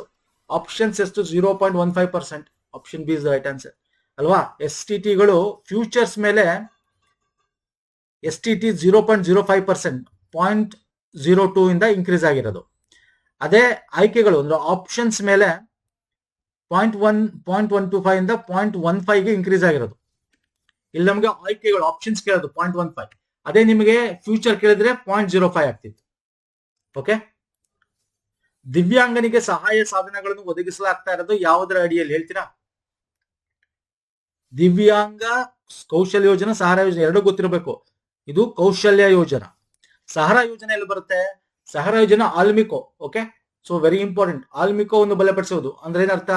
ಆಪ್ಷನ್ಸ್ ಎಷ್ಟು? Zero point one five percent option B is right answer ಅಲ್ವಾ? ಎಸ್ ಟಿ ಟಿಗಳು ಫ್ಯೂಚರ್ಸ್ ಮೇಲೆ S T T zero point zero five percent point zero two ಇಂದ ಇನ್ಕ್ರೀಸ್ ಆಗಿರೋದು. ಅದೇ ಆಯ್ಕೆಗಳು ಅಂದ್ರೆ ಆಪ್ಷನ್ಸ್ ಮೇಲೆ point one point one two five ಇಂದ ಪಾಯಿಂಟ್ ಒನ್ ಫೈವ್ಗೆ ಇನ್ಕ್ರೀಸ್ ಆಗಿರೋದು. ಇಲ್ಲಿ ನಮಗೆ ಆಯ್ಕೆಗಳು ಆಪ್ಷನ್ಸ್ ಕೇಳೋದು ಪಾಯಿಂಟ್ ಒನ್ ಫೈವ್ ಅದೇ ನಿಮಗೆ ಫ್ಯೂಚರ್ ಕೇಳಿದ್ರೆ ಪಾಯಿಂಟ್ ಜೀರೋ ಫೈವ್ ಆಗ್ತಿತ್ತು. ಓಕೆ ದಿವ್ಯಾಂಗನಿಗೆ ಸಹಾಯ ಸಾಧನಗಳನ್ನು ಒದಗಿಸಲಾಗ್ತಾ ಇರೋದು ಯಾವುದರ ಅಡಿಯಲ್ಲಿ ಹೇಳ್ತೀರಾ? ದಿವ್ಯಾಂಗ ಕೌಶಲ್ಯ ಯೋಜನೆ ಸಹಾರ ಯೋಜನೆ ಎರಡು ಗೊತ್ತಿರಬೇಕು. ಇದು ಕೌಶಲ್ಯ ಯೋಜನಾ. ಸಹಾರ ಯೋಜನೆ ಎಲ್ಲಿ ಬರುತ್ತೆ? ಸಹಾರ ಯೋಜನೆ Alimco, okay? So very important Alimco ಒಂದು ಬಲಪಡಿಸೋದು. ಅಂದ್ರೆ ಏನರ್ಥ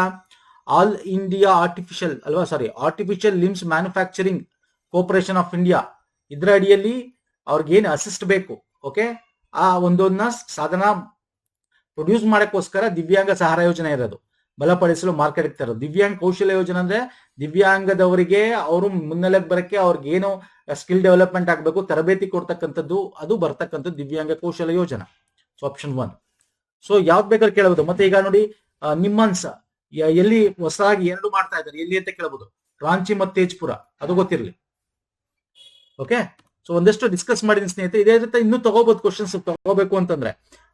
ಆಲ್ ಇಂಡಿಯಾ ಆರ್ಟಿಫಿಷಿಯಲ್, ಅಲ್ವಾ? Sorry artificial limbs manufacturing corporation of India. ಇದರ ಅಡಿಯಲ್ಲಿ ಅವ್ರಿಗೆ ಏನು ಅಸಿಸ್ಟ್ ಬೇಕು, ಓಕೆ? ಆ ಒಂದೊಂದನ್ನ ಸಾಧನ ಪ್ರೊಡ್ಯೂಸ್ ಮಾಡೋಕ್ಕೋಸ್ಕರ ದಿವ್ಯಾಂಗ ಸಹಾರ ಯೋಜನೆ ಇರೋದು. ಬಲಪಡಿಸಲು ಮಾರ್ಕೆಟ್ ತರೋದು. ದಿವ್ಯಾಂಗ ಕೌಶಲ್ಯ ಯೋಜನೆ ಅಂದ್ರೆ ದಿವ್ಯಾಂಗದವರಿಗೆ ಅವರು ಮುನ್ನೆಲೆಗೆ ಬರಕ್ಕೆ ಅವ್ರಿಗೆ ಏನು ಸ್ಕಿಲ್ ಡೆವಲಪ್ಮೆಂಟ್ ಆಗಬೇಕು, ತರಬೇತಿ ಕೊಡ್ತಕ್ಕಂಥದ್ದು, ಅದು ಬರ್ತಕ್ಕಂಥದ್ದು ದಿವ್ಯಾಂಗ ಕೌಶಲ್ಯ ಯೋಜನೆ. ಸೊ ಆಪ್ಷನ್ ಒನ್ ಸೊ ಯಾವ್ದು ಬೇಕಾದ್ರೆ ಕೇಳಬಹುದು ಮತ್ತೆ ಈಗ ನೋಡಿ ನಿಮ್ಮಾಂಸ ಎಲ್ಲಿ ಹೊಸದಾಗಿ ಎರಡು ಮಾಡ್ತಾ ಇದ್ದಾರೆ, ಎಲ್ಲಿ ಅಂತ ಕೇಳಬಹುದು ರಾಂಚಿ ಮತ್ತು ತೇಜ್ಪುರ, ಅದು ಗೊತ್ತಿರಲಿ. ಓಕೆ ಸೊ ಒಂದಷ್ಟು ಡಿಸ್ಕಸ್ ಮಾಡಿದೀನಿ ಸ್ನೇಹಿತರೆ. ಇದೇ ರೀತಿ ಇನ್ನೂ ತಗೋಬಹುದು ಕ್ವಶನ್ಸ್ ತಗೋಬೇಕು ಅಂತಂದ್ರೆ.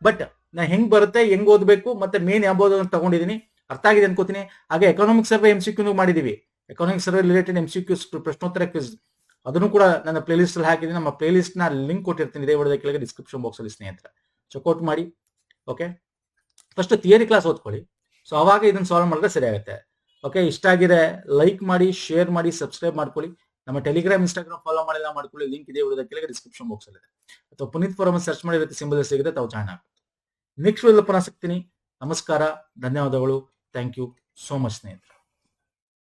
ಬಟ್ ನಾ ಹೆಂಗ್ ಬರುತ್ತೆ, ಹೆಂಗ್ ಓದ್ಬೇಕು, ಮತ್ತೆ ಮೇನ್ ಯಾವ್ದು ತಗೊಂಡಿದೀನಿ ಅರ್ಥ ಆಗಿದೆ ಅನ್ಕೋತೀನಿ. ಹಾಗೆ economic survey M C Q ಮಾಡಿದೀವಿ. Economic survey related M C Qs ಪ್ರಶ್ನೋತ್ತರ ಕ್ವಿಸ್ ಅದನ್ನು ಕೂಡ ನನ್ನ ಪ್ಲೇ ಲಿಸ್ಟ್ ಅಲ್ಲಿ ಹಾಕಿದ್ದೀನಿ. ನಮ್ಮ ಪ್ಲೇ ಲಿಸ್ಟ್ನ ಲಿಂಕ್ ಕೊಟ್ಟಿರ್ತೀನಿ. ಇದೇ ವಿಡಿಯೋದ ಕೆಳಗೆ ಡಿಸ್ಕ್ರಿಪ್ಷನ್ ಬಾಕ್ಸ್ ಅಲ್ಲಿ ಸ್ನೇಹಿತರ. ಚೆಕ್ಔಟ್ ಮಾಡಿ. ಓಕೆ ಫಸ್ಟ್ ಥಿಯರಿ ಕ್ಲಾಸ್ ಓದ್ಕೊಳ್ಳಿ. ಸೊ ಅವಾಗ ಇದನ್ನ ಸಾಲ್ವ್ ಮಾಡಿದ್ರೆ ಸರಿ ಆಗುತ್ತೆ. ಓಕೆ ಇಷ್ಟ ಆಗಿದೆ ಲೈಕ್ ಮಾಡಿ ಶೇರ್ ಮಾಡಿ ಸಬ್ಸ್ಕ್ರೈಬ್ ಮಾಡ್ಕೊಳ್ಳಿ. ನಮ್ಮ ಟೆಲಿಗ್ರಾಮ್ ಇನ್ಸ್ಟಾಗ್ರಾಮ್ ಫಾಲೋ ಮಾಡಿಲ್ಲ ಮಾಡ್ಕೊಳ್ಳಿ. ಲಿಂಕ್ ಇದೆ ವಿಡಿಯೋದ ಕೆಳಗೆ ಡಿಸ್ಕ್ರಿಪ್ಷನ್ ಬಾಕ್ಸ್ ಅಲ್ಲಿ ಅಥವಾ ಪುನೀತ್ ಫೋರಮ್ ಸರ್ಚ್ ಮಾಡಿ ಸಿಂಬಲ್ ಸಿಗುತ್ತೆ, ತಾವು ಜಾಯ್ನ್ ಆಗುತ್ತೆ ನೆಕ್ಸ್ಟ್ ವಿಡಿಯೋ ಪುನಃ ಸಿಗ್ತೀನಿ. ನಮಸ್ಕಾರ. ಧನ್ಯವಾದಗಳು. ಥ್ಯಾಂಕ್ ಯು ಸೋ ಮಚ್ ಸ್ನೇಹಿತರೆ